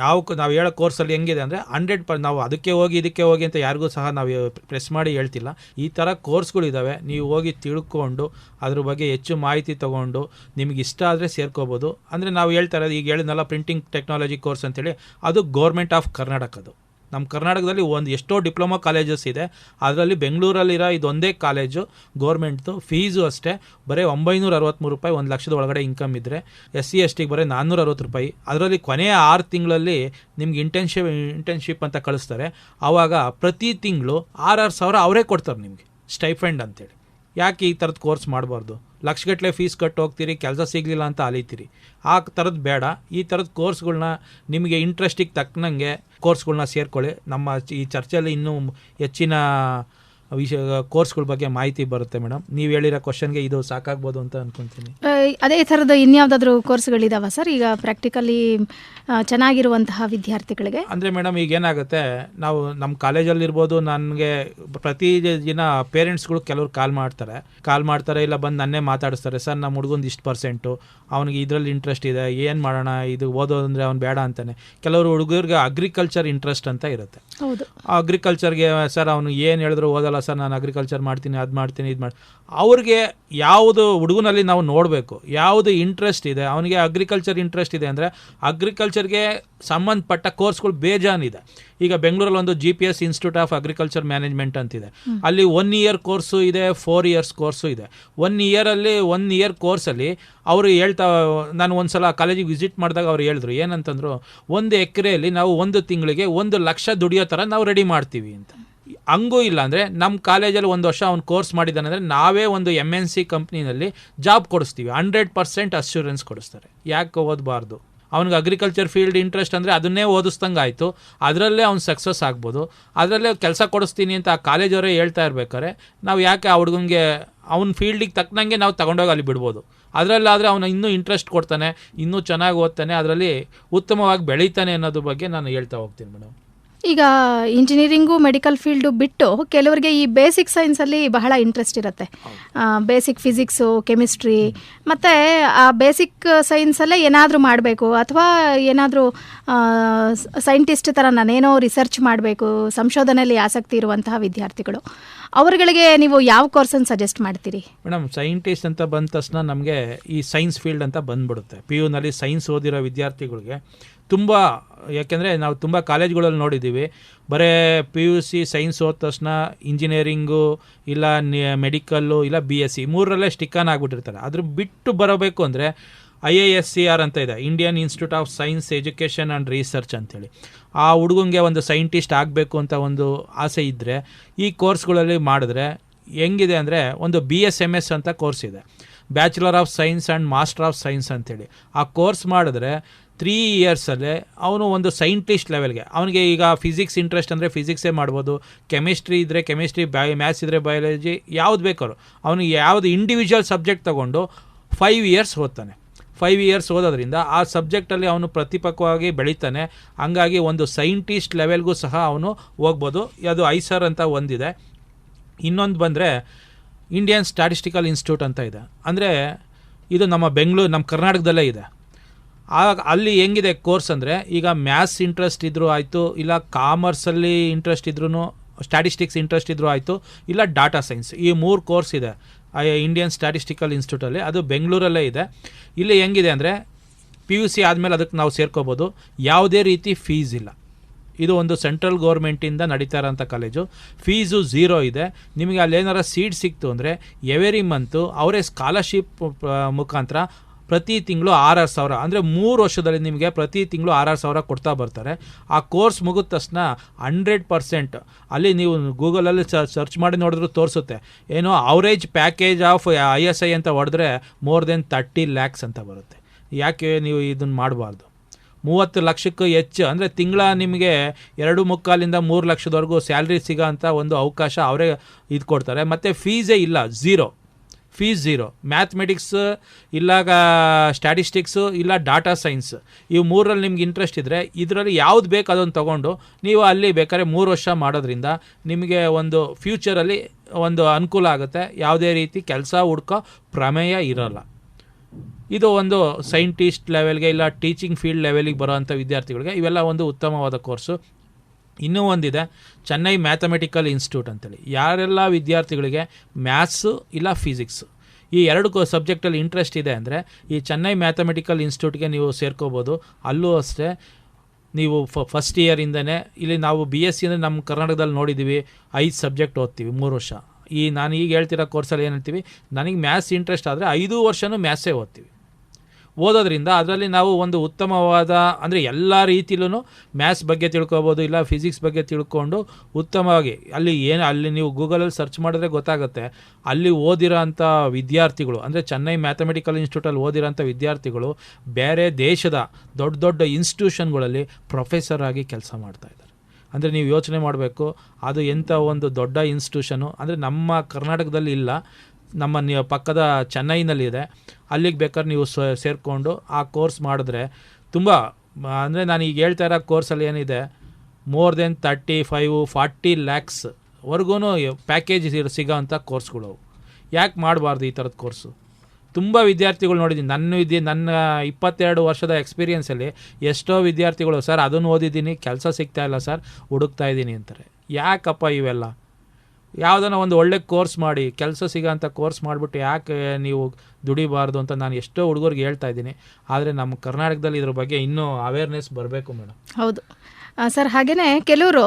ಯಾವ ನಾವು ಹೇಳೋ ಕೋರ್ಸಲ್ಲಿ ಹೆಂಗಿದೆ ಅಂದರೆ ಹಂಡ್ರೆಡ್ ಪರ್ ನಾವು ಅದಕ್ಕೆ ಹೋಗಿ ಇದಕ್ಕೆ ಹೋಗಿ ಅಂತ ಯಾರಿಗೂ ಸಹ ನಾವು ಪ್ರೆಸ್ ಮಾಡಿ ಹೇಳ್ತಿಲ್ಲ. ಈ ಥರ ಕೋರ್ಸ್ಗಳಿದ್ದಾವೆ ನೀವು ಹೋಗಿ ತಿಳ್ಕೊಂಡು ಅದ್ರ ಬಗ್ಗೆ ಹೆಚ್ಚು ಮಾಹಿತಿ ತೊಗೊಂಡು ನಿಮ್ಗೆ ಇಷ್ಟ ಆದರೆ ಸೇರ್ಕೋಬೋದು. ಅಂದರೆ ನಾವು ಹೇಳ್ತಾ ಈಗ ಹೇಳಿದ್ನಲ್ಲ ಪ್ರಿಂಟಿಂಗ್ ಟೆಕ್ನಾಲಜಿ ಕೋರ್ಸ್ ಅಂತೇಳಿ. ಅದು ಗೌರ್ಮೆಂಟ್ ಆಫ್ ಕರ್ನಾಟಕದು ನಮ್ಮ ಕರ್ನಾಟಕದಲ್ಲಿ ಒಂದು ಎಷ್ಟೋ ಡಿಪ್ಲೊಮಾ ಕಾಲೇಜಸ್ ಇದೆ. ಅದರಲ್ಲಿ ಬೆಂಗಳೂರಲ್ಲಿರೋ ಇದೊಂದೇ ಕಾಲೇಜು, ಗೋರ್ಮೆಂಟ್ದು ಫೀಸು ಅಷ್ಟೇ. ಬರೀ ಒಂಬೈನೂರ ಅರವತ್ತ್ಮೂರು ರೂಪಾಯಿ, ಒಂದು ಲಕ್ಷದ ಒಳಗಡೆ ಇನ್ಕಮ್ ಇದ್ದರೆ ಎಸ್ ಸಿ ಎಸ್ ಟಿಗೆ ಬರೀ ನಾನ್ನೂರ ಅರವತ್ತು ರೂಪಾಯಿ. ಅದರಲ್ಲಿ ಕೊನೆಯ ಆರು ತಿಂಗಳಲ್ಲಿ ನಿಮ್ಗೆ ಇಂಟರ್ನ್ಶಿಪ್ ಇಂಟರ್ನ್ಶಿಪ್ ಅಂತ ಕಳಿಸ್ತಾರೆ. ಆವಾಗ ಪ್ರತಿ ತಿಂಗಳು ಆರಾರು ಸಾವಿರ ಅವರೇ ಕೊಡ್ತಾರೆ ನಿಮಗೆ. ಸ್ಟೈಫೆಂಡ್ ಅಂತೇಳಿ. ಯಾಕೆ ಈ ಥರದ ಕೋರ್ಸ್ ಮಾಡಬಾರ್ದು? ಲಕ್ಷಗಟ್ಟಲೆ ಫೀಸ್ ಕಟ್ಟು ಹೋಗ್ತೀರಿ, ಕೆಲಸ ಸಿಗಲಿಲ್ಲ ಅಂತ ಅಲಿತೀರಿ. ಆ ಥರದ್ದು ಬೇಡ. ಈ ಥರದ ಕೋರ್ಸ್ಗಳನ್ನ ನಿಮಗೆ ಇಂಟ್ರೆಸ್ಟಿಗೆ ತಕ್ಕನಂಗೆ ಕೋರ್ಸ್ಗಳನ್ನ ಸೇರ್ಕೊಳ್ಳಿ. ನಮ್ಮ ಈ ಚರ್ಚೆಯಲ್ಲಿ ಇನ್ನೂ ಹೆಚ್ಚಿನ ವಿಷಯ ಕೋರ್ಸ್ಗಳ ಬಗ್ಗೆ ಮಾಹಿತಿ ಬರುತ್ತೆ ಮೇಡಮ್. ನೀವು ಹೇಳಿರೋ ಕ್ವಶನ್ಗೆ ಇದು ಸಾಕಾಗ್ಬೋದು ಅಂತ ಅನ್ಕೊಂತೀನಿ. ಅದೇ ಥರದ ಇನ್ಯಾವುದಾದ್ರೂ ಕೋರ್ಸ್ಗಳಿದಾವ ಸರ್? ಈಗ ಪ್ರಾಕ್ಟಿಕಲಿ ಚೆನ್ನಾಗಿರುವಂತಹ ವಿದ್ಯಾರ್ಥಿಗಳಿಗೆ? ಅಂದರೆ ಮೇಡಮ್ ಈಗ ಏನಾಗುತ್ತೆ ನಾವು ನಮ್ಮ ಕಾಲೇಜಲ್ಲಿರ್ಬೋದು ನನಗೆ ಪ್ರತಿ ದಿನ ಪೇರೆಂಟ್ಸ್ಗಳು ಕೆಲವರು ಕಾಲ್ ಮಾಡ್ತಾರೆ. ಕಾಲ್ ಮಾಡ್ತಾರೆ ಇಲ್ಲ ಬಂದು ನನ್ನೇ ಮಾತಾಡಿಸ್ತಾರೆ. ಸರ್ ನಮ್ಮ ಹುಡುಗಂದು ಇಷ್ಟು ಪರ್ಸೆಂಟು ಅವನಿಗೆ ಇದರಲ್ಲಿ ಇಂಟ್ರೆಸ್ಟ್ ಇದೆ ಏನು ಮಾಡೋಣ ಇದು ಓದೋದಂದರೆ ಅವ್ನು ಬೇಡ ಅಂತಾನೆ. ಕೆಲವರು ಹುಡುಗರಿಗೆ ಅಗ್ರಿಕಲ್ಚರ್ ಇಂಟ್ರೆಸ್ಟ್ ಅಂತ ಇರುತ್ತೆ. ಹೌದು. ಅಗ್ರಿಕಲ್ಚರ್ಗೆ ಸರ್ ಅವನು ಏನು ಹೇಳಿದ್ರು ಓದಲ್ಲ ಸರ್ ನಾನು ಅಗ್ರಿಕಲ್ಚರ್ ಮಾಡ್ತೀನಿ ಅದು ಮಾಡ್ತೀನಿ ಇದು ಮಾಡಿ ಅವ್ರಿಗೆ ಯಾವುದು ಹುಡುಗನಲ್ಲಿ ನಾವು ನೋಡಬೇಕು ಯಾವುದು ಇಂಟ್ರೆಸ್ಟ್ ಇದೆ ಅವನಿಗೆ ಅಗ್ರಿಕಲ್ಚರ್ ಇಂಟ್ರೆಸ್ಟ್ ಇದೆ ಅಂದರೆ ಅಗ್ರಿಕಲ್ಚರ್ಗೆ ಸಂಬಂಧಪಟ್ಟ ಕೋರ್ಸ್ಗಳು ಬೇಜಾನಿದೆ. ಈಗ ಬೆಂಗಳೂರಲ್ಲಿ ಒಂದು G P S institute of agriculture management ಅಂತಿದೆ. ಅಲ್ಲಿ ಒನ್ ಇಯರ್ ಕೋರ್ಸು ಇದೆ ಫೋರ್ ಇಯರ್ಸ್ ಕೋರ್ಸು ಇದೆ. ಒನ್ ಇಯರಲ್ಲಿ ಒನ್ ಇಯರ್ ಕೋರ್ಸಲ್ಲಿ ಅವರು ಹೇಳ್ತಾ ನಾನು ಒಂದು ಸಲ ಕಾಲೇಜಿಗೆ ವಿಸಿಟ್ ಮಾಡಿದಾಗ ಅವ್ರು ಹೇಳಿದ್ರು ಏನಂತಂದ್ರು ಒಂದು ಎಕರೆಯಲ್ಲಿ ನಾವು ಒಂದು ತಿಂಗಳಿಗೆ ಒಂದು ಲಕ್ಷ ದುಡಿಯೋ ಥರ ನಾವು ರೆಡಿ ಮಾಡ್ತೀವಿ ಅಂತ. ಹಂಗೂ ಇಲ್ಲ ಅಂದರೆ ನಮ್ಮ ಕಾಲೇಜಲ್ಲಿ ಒಂದು ವರ್ಷ ಅವ್ನು ಕೋರ್ಸ್ ಮಾಡಿದ್ದಾನೆ ಅಂದರೆ ನಾವೇ ಒಂದು ಎಂ ಎನ್ ಸಿ ಕಂಪ್ನಿನಲ್ಲಿ ಜಾಬ್ ಕೊಡಿಸ್ತೀವಿ. ಹಂಡ್ರೆಡ್ ಪರ್ಸೆಂಟ್ ಅಶ್ಯೂರೆನ್ಸ್ ಕೊಡಿಸ್ತಾರೆ. ಯಾಕೆ ಓದಬಾರ್ದು? ಅವ್ನಿಗೆ ಅಗ್ರಿಕಲ್ಚರ್ ಫೀಲ್ಡ್ ಇಂಟ್ರೆಸ್ಟ್ ಅಂದರೆ ಅದನ್ನೇ ಓದಿಸ್ದಂಗೆ ಆಯಿತು. ಅದರಲ್ಲೇ ಅವ್ನು ಸಕ್ಸಸ್ ಆಗ್ಬೋದು. ಅದರಲ್ಲೇ ಕೆಲಸ ಕೊಡಿಸ್ತೀನಿ ಅಂತ ಆ ಕಾಲೇಜವರೇ ಹೇಳ್ತಾ ಇರ್ಬೇಕಾರೆ ನಾವು ಯಾಕೆ ಆ ಹುಡುಗನಿಗೆ ಅವ್ನ ಫೀಲ್ಡಿಗೆ ತಕ್ಕನಂಗೆ ನಾವು ತಗೊಂಡೋಗಿ ಅಲ್ಲಿ ಬಿಡ್ಬೋದು. ಅದರಲ್ಲಾದರೆ ಅವನು ಇನ್ನೂ ಇಂಟ್ರೆಸ್ಟ್ ಕೊಡ್ತಾನೆ, ಇನ್ನೂ ಚೆನ್ನಾಗಿ ಓದ್ತಾನೆ, ಅದರಲ್ಲಿ ಉತ್ತಮವಾಗಿ ಬೆಳೀತಾನೆ ಅನ್ನೋದ್ರ ಬಗ್ಗೆ ನಾನು ಹೇಳ್ತಾ ಹೋಗ್ತೀನಿ ಮೇಡಮ್. ಈಗ ಇಂಜಿನಿಯರಿಂಗು ಮೆಡಿಕಲ್ ಫೀಲ್ಡು ಬಿಟ್ಟು ಕೆಲವರಿಗೆ ಈ ಬೇಸಿಕ್ ಸೈನ್ಸಲ್ಲಿ ಬಹಳ ಇಂಟ್ರೆಸ್ಟ್ ಇರುತ್ತೆ. ಬೇಸಿಕ್ ಫಿಸಿಕ್ಸು, ಕೆಮಿಸ್ಟ್ರಿ, ಮತ್ತು ಆ ಬೇಸಿಕ್ ಸೈನ್ಸಲ್ಲೇ ಏನಾದರೂ ಮಾಡಬೇಕು ಅಥವಾ ಏನಾದರೂ ಸೈಂಟಿಸ್ಟ್ ಥರ ನಾನೇನೋ ರಿಸರ್ಚ್ ಮಾಡಬೇಕು, ಸಂಶೋಧನೆಯಲ್ಲಿ ಆಸಕ್ತಿ ಇರುವಂತಹ ವಿದ್ಯಾರ್ಥಿಗಳು, ಅವರುಗಳಿಗೆ ನೀವು ಯಾವ ಕೋರ್ಸನ್ನು ಸಜೆಸ್ಟ್ ಮಾಡ್ತೀರಿ? ಮೇಡಮ್, ಸೈಂಟಿಸ್ಟ್ ಅಂತ ಬಂದ ತಕ್ಷಣ ನಮಗೆ ಈ ಸೈನ್ಸ್ ಫೀಲ್ಡ್ ಅಂತ ಬಂದ್ಬಿಡುತ್ತೆ. ಪಿ ಯುನಲ್ಲಿ ಸೈನ್ಸ್ ಓದಿರೋ ವಿದ್ಯಾರ್ಥಿಗಳಿಗೆ ತುಂಬ ಯಾಕೆಂದರೆ ನಾವು ತುಂಬ ಕಾಲೇಜ್ಗಳಲ್ಲಿ ನೋಡಿದ್ದೀವಿ. ಬರೀ ಪಿ ಯು ಸಿ ಸೈನ್ಸ್ ಓದ ತಕ್ಷಣ ಇಂಜಿನಿಯರಿಂಗು ಇಲ್ಲ ಮೆಡಿಕಲ್ಲು ಇಲ್ಲ ಬಿ ಎಸ್ ಸಿ ಮೂರರಲ್ಲೇ ಸ್ಟಿಕ್ಕನ್ ಆಗಿಬಿಟ್ಟಿರ್ತಾರೆ. ಅದ್ರ ಬಿಟ್ಟು ಬರಬೇಕು ಅಂದರೆ I A S C R ಅಂತ ಇದೆ. Indian institute of science education and research ಅಂತೇಳಿ. ಆ ಹುಡುಗಂಗೆ ಒಂದು ಸೈಂಟಿಸ್ಟ್ ಆಗಬೇಕು ಅಂತ ಒಂದು ಆಸೆ ಇದ್ದರೆ ಈ ಕೋರ್ಸ್ಗಳಲ್ಲಿ ಮಾಡಿದ್ರೆ ಹೆಂಗಿದೆ ಅಂದರೆ ಒಂದು ಬಿ ಎಸ್ ಎಂ ಎಸ್ ಅಂತ ಕೋರ್ಸ್ ಇದೆ. Bachelor of science and master of science ಅಂತೇಳಿ. ಆ ಕೋರ್ಸ್ ಮಾಡಿದ್ರೆ ತ್ರೀ ಇಯರ್ಸಲ್ಲೇ ಅವನು ಒಂದು ಸೈಂಟಿಸ್ಟ್ ಲೆವೆಲ್ಗೆ ಅವನಿಗೆ ಈಗ ಫಿಸಿಕ್ಸ್ ಇಂಟ್ರೆಸ್ಟ್ ಅಂದರೆ ಫಿಸಿಕ್ಸೇ ಮಾಡ್ಬೋದು. ಕೆಮಿಸ್ಟ್ರಿ ಇದ್ದರೆ ಕೆಮಿಸ್ಟ್ರಿ ಬಯ ಮ್ಯಾಥ್ಸ್ ಇದ್ದರೆ ಬಯಾಲಜಿ ಯಾವ್ದು ಬೇಕಾದ್ರು. ಅವನಿಗೆ ಯಾವುದು ಇಂಡಿವಿಜುವಲ್ ಸಬ್ಜೆಕ್ಟ್ ತೊಗೊಂಡು ಫೈವ್ ಇಯರ್ಸ್ ಓದ್ತಾನೆ. ಫೈವ್ ಇಯರ್ಸ್ ಓದೋದ್ರಿಂದ ಆ ಸಬ್ಜೆಕ್ಟಲ್ಲಿ ಅವನು ಪ್ರತಿಪಕ್ವವಾಗಿ ಬೆಳೀತಾನೆ. ಹಂಗಾಗಿ ಒಂದು ಸೈಂಟಿಸ್ಟ್ ಲೆವೆಲ್ಗೂ ಸಹ ಅವನು ಹೋಗ್ಬೋದು. ಅದು ಐಸರ್ ಅಂತ ಒಂದಿದೆ. ಇನ್ನೊಂದು ಬಂದರೆ ಇಂಡಿಯನ್ ಸ್ಟ್ಯಾಟಿಸ್ಟಿಕಲ್ ಇನ್ಸ್ಟಿಟ್ಯೂಟ್ ಅಂತ ಇದೆ. ಅಂದರೆ ಇದು ನಮ್ಮ ಬೆಂಗಳೂರು, ನಮ್ಮ ಕರ್ನಾಟಕದಲ್ಲೇ ಇದೆ. ಆ ಅಲ್ಲಿ ಹೆಂಗಿದೆ ಕೋರ್ಸ್ ಅಂದರೆ, ಈಗ ಮ್ಯಾಥ್ಸ್ ಇಂಟ್ರೆಸ್ಟ್ ಇದ್ದರೂ ಆಯಿತು, ಇಲ್ಲ ಕಾಮರ್ಸಲ್ಲಿ ಇಂಟ್ರೆಸ್ಟ್ ಇದ್ರೂ ಸ್ಟ್ಯಾಟಿಸ್ಟಿಕ್ಸ್ ಇಂಟ್ರೆಸ್ಟ್ ಇದ್ದರೂ ಆಯಿತು, ಇಲ್ಲ ಡಾಟಾ ಸೈನ್ಸ್, ಈ ಮೂರು ಕೋರ್ಸ್ ಇದೆ ಇಂಡಿಯನ್ ಸ್ಟ್ಯಾಟಿಸ್ಟಿಕಲ್ ಇನ್ಸ್ಟಿಟ್ಯೂಟಲ್ಲಿ ಅದು ಬೆಂಗಳೂರಲ್ಲೇ ಇದೆ. ಇಲ್ಲಿ ಹೆಂಗಿದೆ ಅಂದರೆ ಪಿ ಯು ಸಿ ಆದಮೇಲೆ ಅದಕ್ಕೆ ನಾವು ಸೇರ್ಕೋಬೋದು, ಯಾವುದೇ ರೀತಿ ಫೀಸ್ ಇಲ್ಲ. ಇದು ಒಂದು ಸೆಂಟ್ರಲ್ ಗೌರ್ಮೆಂಟಿಂದ ನಡೀತಾ ಇರೋಂಥ ಕಾಲೇಜು ಫೀಸು ಝೀರೋ ಇದೆ. ನಿಮಗೆ ಅಲ್ಲಿ ಏನಾರ ಸೀಟ್ ಸಿಕ್ತು ಅಂದರೆ ಎವರಿ ಮಂತು ಅವರೇ ಸ್ಕಾಲರ್ಶಿಪ್ ಮುಖಾಂತರ ಪ್ರತಿ ತಿಂಗಳು ಆರಾರು ಸಾವಿರ. ಅಂದರೆ ಮೂರು ವರ್ಷದಲ್ಲಿ ನಿಮಗೆ ಪ್ರತಿ ತಿಂಗಳು ಆರಾರು ಸಾವಿರ ಕೊಡ್ತಾ ಬರ್ತಾರೆ. ಆ ಕೋರ್ಸ್ ಮುಗಿದ ತಕ್ಷಣ ಹಂಡ್ರೆಡ್ ಪರ್ಸೆಂಟ್ ಅಲ್ಲಿ ನೀವು ಗೂಗಲಲ್ಲಿ ಸರ್ಚ್ ಮಾಡಿ ನೋಡಿದ್ರು ತೋರಿಸುತ್ತೆ. ಏನೋ average package of I S I ಅಂತ ಹೊಡೆದ್ರೆ ಮೋರ್ ದೆನ್ ತರ್ಟಿ ಲ್ಯಾಕ್ಸ್ ಅಂತ ಬರುತ್ತೆ. ಯಾಕೆ ನೀವು ಇದನ್ನು ಮಾಡಬಾರ್ದು? ಮೂವತ್ತು ಲಕ್ಷಕ್ಕೂ ಹೆಚ್ಚು, ಅಂದರೆ ತಿಂಗಳ ನಿಮಗೆ ಎರಡು ಮುಕ್ಕಾಲಿಂದ ಮೂರು ಲಕ್ಷದವರೆಗೂ ಸ್ಯಾಲ್ರಿ ಸಿಗೋ ಅಂಥ ಒಂದು ಅವಕಾಶ ಅವರೇ ಇದು ಕೊಡ್ತಾರೆ ಮತ್ತು ಫೀಸೇ ಇಲ್ಲ, ಝೀರೋ. ಫೀಸ್ ಝೀರೋ ಮ್ಯಾಥಮೆಟಿಕ್ಸ್ ಇಲ್ಲ ಸ್ಟ್ಯಾಟಿಸ್ಟಿಕ್ಸು ಇಲ್ಲ ಡಾಟಾ ಸೈನ್ಸ್ ಇವು ಮೂರಲ್ಲಿ ನಿಮ್ಗೆ ಇಂಟ್ರೆಸ್ಟ್ ಇದ್ದರೆ ಇದರಲ್ಲಿ ಯಾವ್ದು ಬೇಕು ಅದನ್ನು ತೊಗೊಂಡು, ನೀವು ಅಲ್ಲಿ ಬೇಕಾದ್ರೆ ಮೂರು ವರ್ಷ ಮಾಡೋದ್ರಿಂದ ನಿಮಗೆ ಒಂದು ಫ್ಯೂಚರಲ್ಲಿ ಒಂದು ಅನುಕೂಲ ಆಗುತ್ತೆ. ಯಾವುದೇ ರೀತಿ ಕೆಲಸ, ಹುಡ್ಕೋ ಪ್ರಮೇಯ ಇರೋಲ್ಲ. ಇದು ಒಂದು ಸೈಂಟಿಸ್ಟ್ ಲೆವೆಲ್ಗೆ ಇಲ್ಲ ಟೀಚಿಂಗ್ ಫೀಲ್ಡ್ ಲೆವೆಲಿಗೆ ಬರೋವಂಥ ವಿದ್ಯಾರ್ಥಿಗಳಿಗೆ ಇವೆಲ್ಲ ಒಂದು ಉತ್ತಮವಾದ ಕೋರ್ಸು ಇನ್ನೂ ಒಂದಿದೆ, ಚೆನ್ನೈ ಮ್ಯಾಥಮೆಟಿಕಲ್ ಇನ್ಸ್ಟಿಟ್ಯೂಟ್ ಅಂತೇಳಿ. ಯಾರೆಲ್ಲ ವಿದ್ಯಾರ್ಥಿಗಳಿಗೆ ಮ್ಯಾಥ್ಸು ಇಲ್ಲ ಫಿಸಿಕ್ಸು, ಈ ಎರಡು ಸಬ್ಜೆಕ್ಟಲ್ಲಿ ಇಂಟ್ರೆಸ್ಟ್ ಇದೆ ಅಂದರೆ, ಈ ಚೆನ್ನೈ ಮ್ಯಾಥಮೆಟಿಕಲ್ ಇನ್ಸ್ಟಿಟ್ಯೂಟ್ಗೆ ನೀವು ಸೇರ್ಕೋಬೋದು. ಅಲ್ಲೂ ಅಷ್ಟೇ, ನೀವು ಫ ಫಸ್ಟ್ ಇಯರಿಂದನೇ ಇಲ್ಲಿ ನಾವು ಬಿ ಎಸ್ ಸಿ ಅಂದರೆ ನಮ್ಮ ಕರ್ನಾಟಕದಲ್ಲಿ ನೋಡಿದ್ದೀವಿ, ಐದು ಸಬ್ಜೆಕ್ಟ್ ಓದ್ತೀವಿ ಮೂರು ವರ್ಷ. ಈ ನಾನು ಈಗ ಹೇಳ್ತಿರೋ ಕೋರ್ಸಲ್ಲಿ ಏನು ಹೇಳ್ತೀವಿ, ನನಗೆ ಮ್ಯಾಥ್ಸ್ ಇಂಟ್ರೆಸ್ಟ್ ಆದರೆ ಐದು ವರ್ಷವೂ ಮ್ಯಾಥ್ಸೇ ಓದ್ತೀವಿ. ಓದೋದ್ರಿಂದ ಅದರಲ್ಲಿ ನಾವು ಒಂದು ಉತ್ತಮವಾದ, ಅಂದರೆ ಎಲ್ಲ ರೀತಿಲೂ ಮ್ಯಾಥ್ಸ್ ಬಗ್ಗೆ ತಿಳ್ಕೊಬೋದು, ಇಲ್ಲ ಫಿಸಿಕ್ಸ್ ಬಗ್ಗೆ ತಿಳ್ಕೊಂಡು ಉತ್ತಮವಾಗಿ, ಅಲ್ಲಿ ಏನು, ಅಲ್ಲಿ ನೀವು ಗೂಗಲಲ್ಲಿ ಸರ್ಚ್ ಮಾಡಿದ್ರೆ ಗೊತ್ತಾಗುತ್ತೆ. ಅಲ್ಲಿ ಓದಿರೋ ಅಂಥ ವಿದ್ಯಾರ್ಥಿಗಳು, ಅಂದರೆ ಚೆನ್ನೈ ಮ್ಯಾಥಮೆಟಿಕಲ್ ಇನ್ಸ್ಟಿಟ್ಯೂಟಲ್ಲಿ ಓದಿರೋಂಥ ವಿದ್ಯಾರ್ಥಿಗಳು ಬೇರೆ ದೇಶದ ದೊಡ್ಡ ದೊಡ್ಡ ಇನ್ಸ್ಟಿಟ್ಯೂಷನ್ಗಳಲ್ಲಿ ಪ್ರೊಫೆಸರ್ ಆಗಿ ಕೆಲಸ ಮಾಡ್ತಾ ಇದ್ದಾರೆ. ಅಂದರೆ ನೀವು ಯೋಚನೆ ಮಾಡಬೇಕು, ಅದು ಎಂಥ ಒಂದು ದೊಡ್ಡ ಇನ್ಸ್ಟಿಟ್ಯೂಷನು, ಅಂದರೆ ನಮ್ಮ ಕರ್ನಾಟಕದಲ್ಲಿ ಇಲ್ಲ. ನಮ್ಮ ಪಕ್ಕದ ಪಕ್ಕದ ಚೆನ್ನೈನಲ್ಲಿದೆ ಅಲ್ಲಿಗೆ ಬೇಕಾದ್ರೆ ನೀವು ಸೇರಿಕೊಂಡು ಆ ಕೋರ್ಸ್ ಮಾಡಿದ್ರೆ ತುಂಬ, ಅಂದರೆ ನಾನು ಈಗ ಹೇಳ್ತಾ ಇರೋ ಕೋರ್ಸಲ್ಲಿ ಏನಿದೆ more than thirty five forty ಲ್ಯಾಕ್ಸ್ವರೆಗೂ package ಸಿಗೋ ಅಂಥ ಕೋರ್ಸ್ಗಳು ಯಾಕೆ ಮಾಡಬಾರ್ದು ಈ ಥರದ ಕೋರ್ಸು? ತುಂಬ ವಿದ್ಯಾರ್ಥಿಗಳು ನೋಡಿದ್ದೀನಿ. ನನ್ನ ವಿದ್ಯೆ, ನನ್ನ ಇಪ್ಪತ್ತೆರಡು ವರ್ಷದ ಎಕ್ಸ್ಪೀರಿಯೆನ್ಸಲ್ಲಿ ಎಷ್ಟೋ ವಿದ್ಯಾರ್ಥಿಗಳು, ಸರ್, ಅದನ್ನು ಓದಿದ್ದೀನಿ, ಕೆಲಸ ಸಿಗ್ತಾ ಇಲ್ಲ, ಸರ್, ಹುಡುಕ್ತಾ ಇದ್ದೀನಿ ಅಂತಾರೆ. ಯಾಕಪ್ಪ ಇವೆಲ್ಲ? ಯಾವುದನ್ನ ಒಂದು ಒಳ್ಳೆ ಕೋರ್ಸ್ ಮಾಡಿ, ಕೆಲಸ ಸಿಗೋಂಥ ಕೋರ್ಸ್ ಮಾಡಿಬಿಟ್ಟು ಯಾಕೆ ನೀವು ದುಡಿಬಾರ್ದು ಅಂತ ನಾನು ಎಷ್ಟೋ ಹುಡುಗರಿಗೆ ಹೇಳ್ತಾ ಇದ್ದೀನಿ. ಆದರೆ ನಮ್ಮ ಕರ್ನಾಟಕದಲ್ಲಿ ಇದ್ರ ಬಗ್ಗೆ ಇನ್ನೂ ಅವೇರ್ನೆಸ್ ಬರಬೇಕು ಮೇಡಮ್ ಹೌದು. ಸರ್ ಹಾಗೆಯೇ ಕೆಲವರು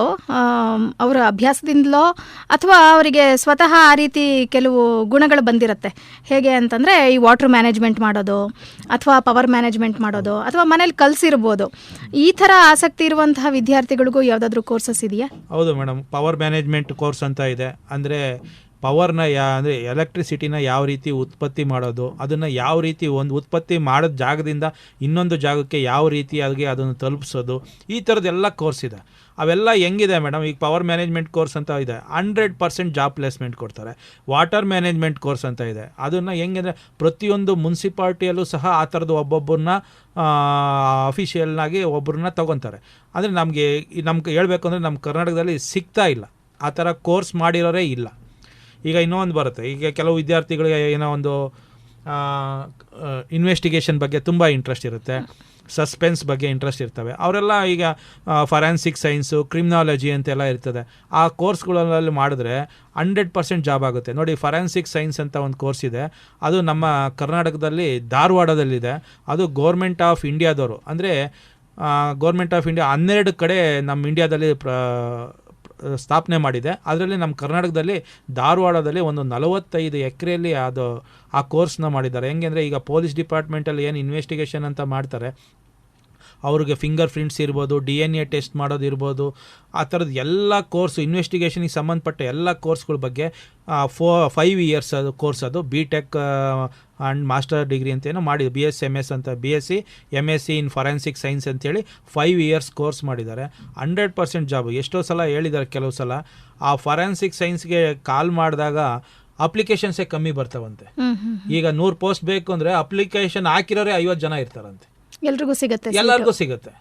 ಅವರ ಅಭ್ಯಾಸದಿಂದಲೋ ಅಥವಾ ಅವರಿಗೆ ಸ್ವತಃ ಆ ರೀತಿ ಕೆಲವು ಗುಣಗಳು ಬಂದಿರುತ್ತೆ. ಹೇಗೆ ಅಂತಂದರೆ ಈ ವಾಟರ್ ಮ್ಯಾನೇಜ್ಮೆಂಟ್ ಮಾಡೋದು, ಅಥವಾ ಪವರ್ ಮ್ಯಾನೇಜ್ಮೆಂಟ್ ಮಾಡೋದು, ಅಥವಾ ಮನೇಲಿ ಕಲಿಸಿರ್ಬೋದು. ಈ ಥರ ಆಸಕ್ತಿ ಇರುವಂತಹ ವಿದ್ಯಾರ್ಥಿಗಳಿಗೂ ಯಾವುದಾದ್ರೂ ಕೋರ್ಸಸ್ ಇದೆಯಾ? ಹೌದು ಮೇಡಮ್ ಪವರ್ ಮ್ಯಾನೇಜ್ಮೆಂಟ್ ಕೋರ್ಸ್ ಅಂತ ಇದೆ. ಅಂದರೆ ಪವರ್ನ ಯಾ, ಅಂದರೆ ಎಲೆಕ್ಟ್ರಿಸಿಟಿನ ಯಾವ ರೀತಿ ಉತ್ಪತ್ತಿ ಮಾಡೋದು, ಅದನ್ನು ಯಾವ ರೀತಿ ಒಂದು ಉತ್ಪತ್ತಿ ಮಾಡೋದ ಜಾಗದಿಂದ ಇನ್ನೊಂದು ಜಾಗಕ್ಕೆ ಯಾವ ರೀತಿ ಅದಕ್ಕೆ ಅದನ್ನು ತಲುಪಿಸೋದು, ಈ ಥರದ್ದೆಲ್ಲ ಕೋರ್ಸ್ ಇದೆ. ಅವೆಲ್ಲ ಹೆಂಗಿದೆ ಮೇಡಮ್ ಈಗ ಪವರ್ ಮ್ಯಾನೇಜ್ಮೆಂಟ್ ಕೋರ್ಸ್ ಅಂತ ಇದೆ. ಹಂಡ್ರೆಡ್ ಪರ್ಸೆಂಟ್ ಜಾಬ್ ಪ್ಲೇಸ್ಮೆಂಟ್ ಕೊಡ್ತಾರೆ. ವಾಟರ್ ಮ್ಯಾನೇಜ್ಮೆಂಟ್ ಕೋರ್ಸ್ ಅಂತ ಇದೆ. ಅದನ್ನು ಹೆಂಗೆ ಪ್ರತಿಯೊಂದು ಮುನ್ಸಿಪಾಲ್ಟಿಯಲ್ಲೂ ಸಹ ಆ ಥರದ್ದು ಒಬ್ಬೊಬ್ಬರನ್ನ ಅಫಿಷಿಯಲ್ನಾಗಿ ಒಬ್ಬರನ್ನ ತೊಗೊತಾರೆ. ಅಂದರೆ ನಮಗೆ ನಮ್ಗೆ ಹೇಳಬೇಕು ಅಂದರೆ ನಮ್ಮ ಕರ್ನಾಟಕದಲ್ಲಿ ಸಿಗ್ತಾ ಇಲ್ಲ. ಆ ಥರ ಕೋರ್ಸ್ ಮಾಡಿರೋರೇ ಇಲ್ಲ. ಈಗ ಇನ್ನೊಂದು ಬರುತ್ತೆ. ಈಗ ಕೆಲವು ವಿದ್ಯಾರ್ಥಿಗಳಿಗೆ ಏನೋ ಒಂದು ಇನ್ವೆಸ್ಟಿಗೇಷನ್ ಬಗ್ಗೆ ತುಂಬ ಇಂಟ್ರೆಸ್ಟ್ ಇರುತ್ತೆ. ಸಸ್ಪೆನ್ಸ್ ಬಗ್ಗೆ ಇಂಟ್ರೆಸ್ಟ್ ಇರ್ತವೆ. ಅವರೆಲ್ಲ ಈಗ ಫಾರೆನ್ಸಿಕ್ ಸೈನ್ಸು ಕ್ರಿಮಿನಾಲಜಿ ಅಂತೆಲ್ಲ ಇರ್ತದೆ. ಆ ಕೋರ್ಸ್ಗಳಲ್ಲಿ ಮಾಡಿದ್ರೆ ಹಂಡ್ರೆಡ್ ಪರ್ಸೆಂಟ್ ಜಾಬ್ ಆಗುತ್ತೆ. ನೋಡಿ ಫಾರೆನ್ಸಿಕ್ ಸೈನ್ಸ್ ಅಂತ ಒಂದು ಕೋರ್ಸ್ ಇದೆ. ಅದು ನಮ್ಮ ಕರ್ನಾಟಕದಲ್ಲಿ ಧಾರವಾಡದಲ್ಲಿದೆ. ಅದು ಗೋರ್ಮೆಂಟ್ ಆಫ್ ಇಂಡಿಯಾದವರು ಅಂದರೆ ಗೋರ್ಮೆಂಟ್ ಆಫ್ ಇಂಡಿಯಾ ಹನ್ನೆರಡು ಕಡೆ ನಮ್ಮ ಇಂಡಿಯಾದಲ್ಲಿ ಪ್ರ ಸ್ಥಾಪನೆ ಮಾಡಿದೆ. ಅದರಲ್ಲಿ ನಮ್ಮ ಕರ್ನಾಟಕದಲ್ಲಿ ಧಾರವಾಡದಲ್ಲಿ ಒಂದು ನಲವತ್ತೈದು ಎಕರೆಯಲ್ಲಿ ಅದು ಆ ಕೋರ್ಸ್ನ ಮಾಡಿದ್ದಾರೆ. ಹೆಂಗೆ ಈಗ ಪೊಲೀಸ್ ಡಿಪಾರ್ಟ್ಮೆಂಟಲ್ಲಿ ಏನು ಇನ್ವೆಸ್ಟಿಗೇಷನ್ ಅಂತ ಮಾಡ್ತಾರೆ. ಅವ್ರಿಗೆ ಫಿಂಗರ್ ಪ್ರಿಂಟ್ಸ್ ಇರ್ಬೋದು ಡಿ ಎನ್ ಎ ಟೆಸ್ಟ್ ಮಾಡೋದಿರ್ಬೋದು ಆ ಥರದ್ದು ಎಲ್ಲ ಕೋರ್ಸು ಇನ್ವೆಸ್ಟಿಗೇಷನಿಗೆ ಸಂಬಂಧಪಟ್ಟ ಎಲ್ಲ ಕೋರ್ಸ್ಗಳ ಬಗ್ಗೆ ಫೋ ಫೈವ್ ಇಯರ್ಸ್ ಅದು ಕೋರ್ಸ್ ಅದು B Tech and master degree ಅಂತ ಏನೋ ಮಾಡಿ ಬಿ ಎಸ್ ಎಂ ಎಸ್ ಅಂತ B S C M S C in forensic science ಅಂತೇಳಿ ಫೈವ್ ಇಯರ್ಸ್ ಕೋರ್ಸ್ ಮಾಡಿದ್ದಾರೆ. ಹಂಡ್ರೆಡ್ ಪರ್ಸೆಂಟ್ ಜಾಬ್ ಎಷ್ಟೋ ಸಲ ಹೇಳಿದ್ದಾರೆ ಕೆಲವು ಸಲ ಆ ಫಾರೆನ್ಸಿಕ್ ಸೈನ್ಸ್ಗೆ ಕಾಲ್ ಮಾಡಿದಾಗ ಅಪ್ಲಿಕೇಶನ್ಸೇ ಕಮ್ಮಿ ಬರ್ತಾವಂತೆ. ಈಗ ನೂರು ಪೋಸ್ಟ್ ಬೇಕು ಅಂದರೆ ಅಪ್ಲಿಕೇಶನ್ ಹಾಕಿರೋರೆ ಐವತ್ತು ಜನ ಇರ್ತಾರಂತೆ. ಎಲ್ರಿಗೂ ಸಿಗುತ್ತೆ ಎಲ್ಲರಿಗೂ ಸಿಗುತ್ತೆ.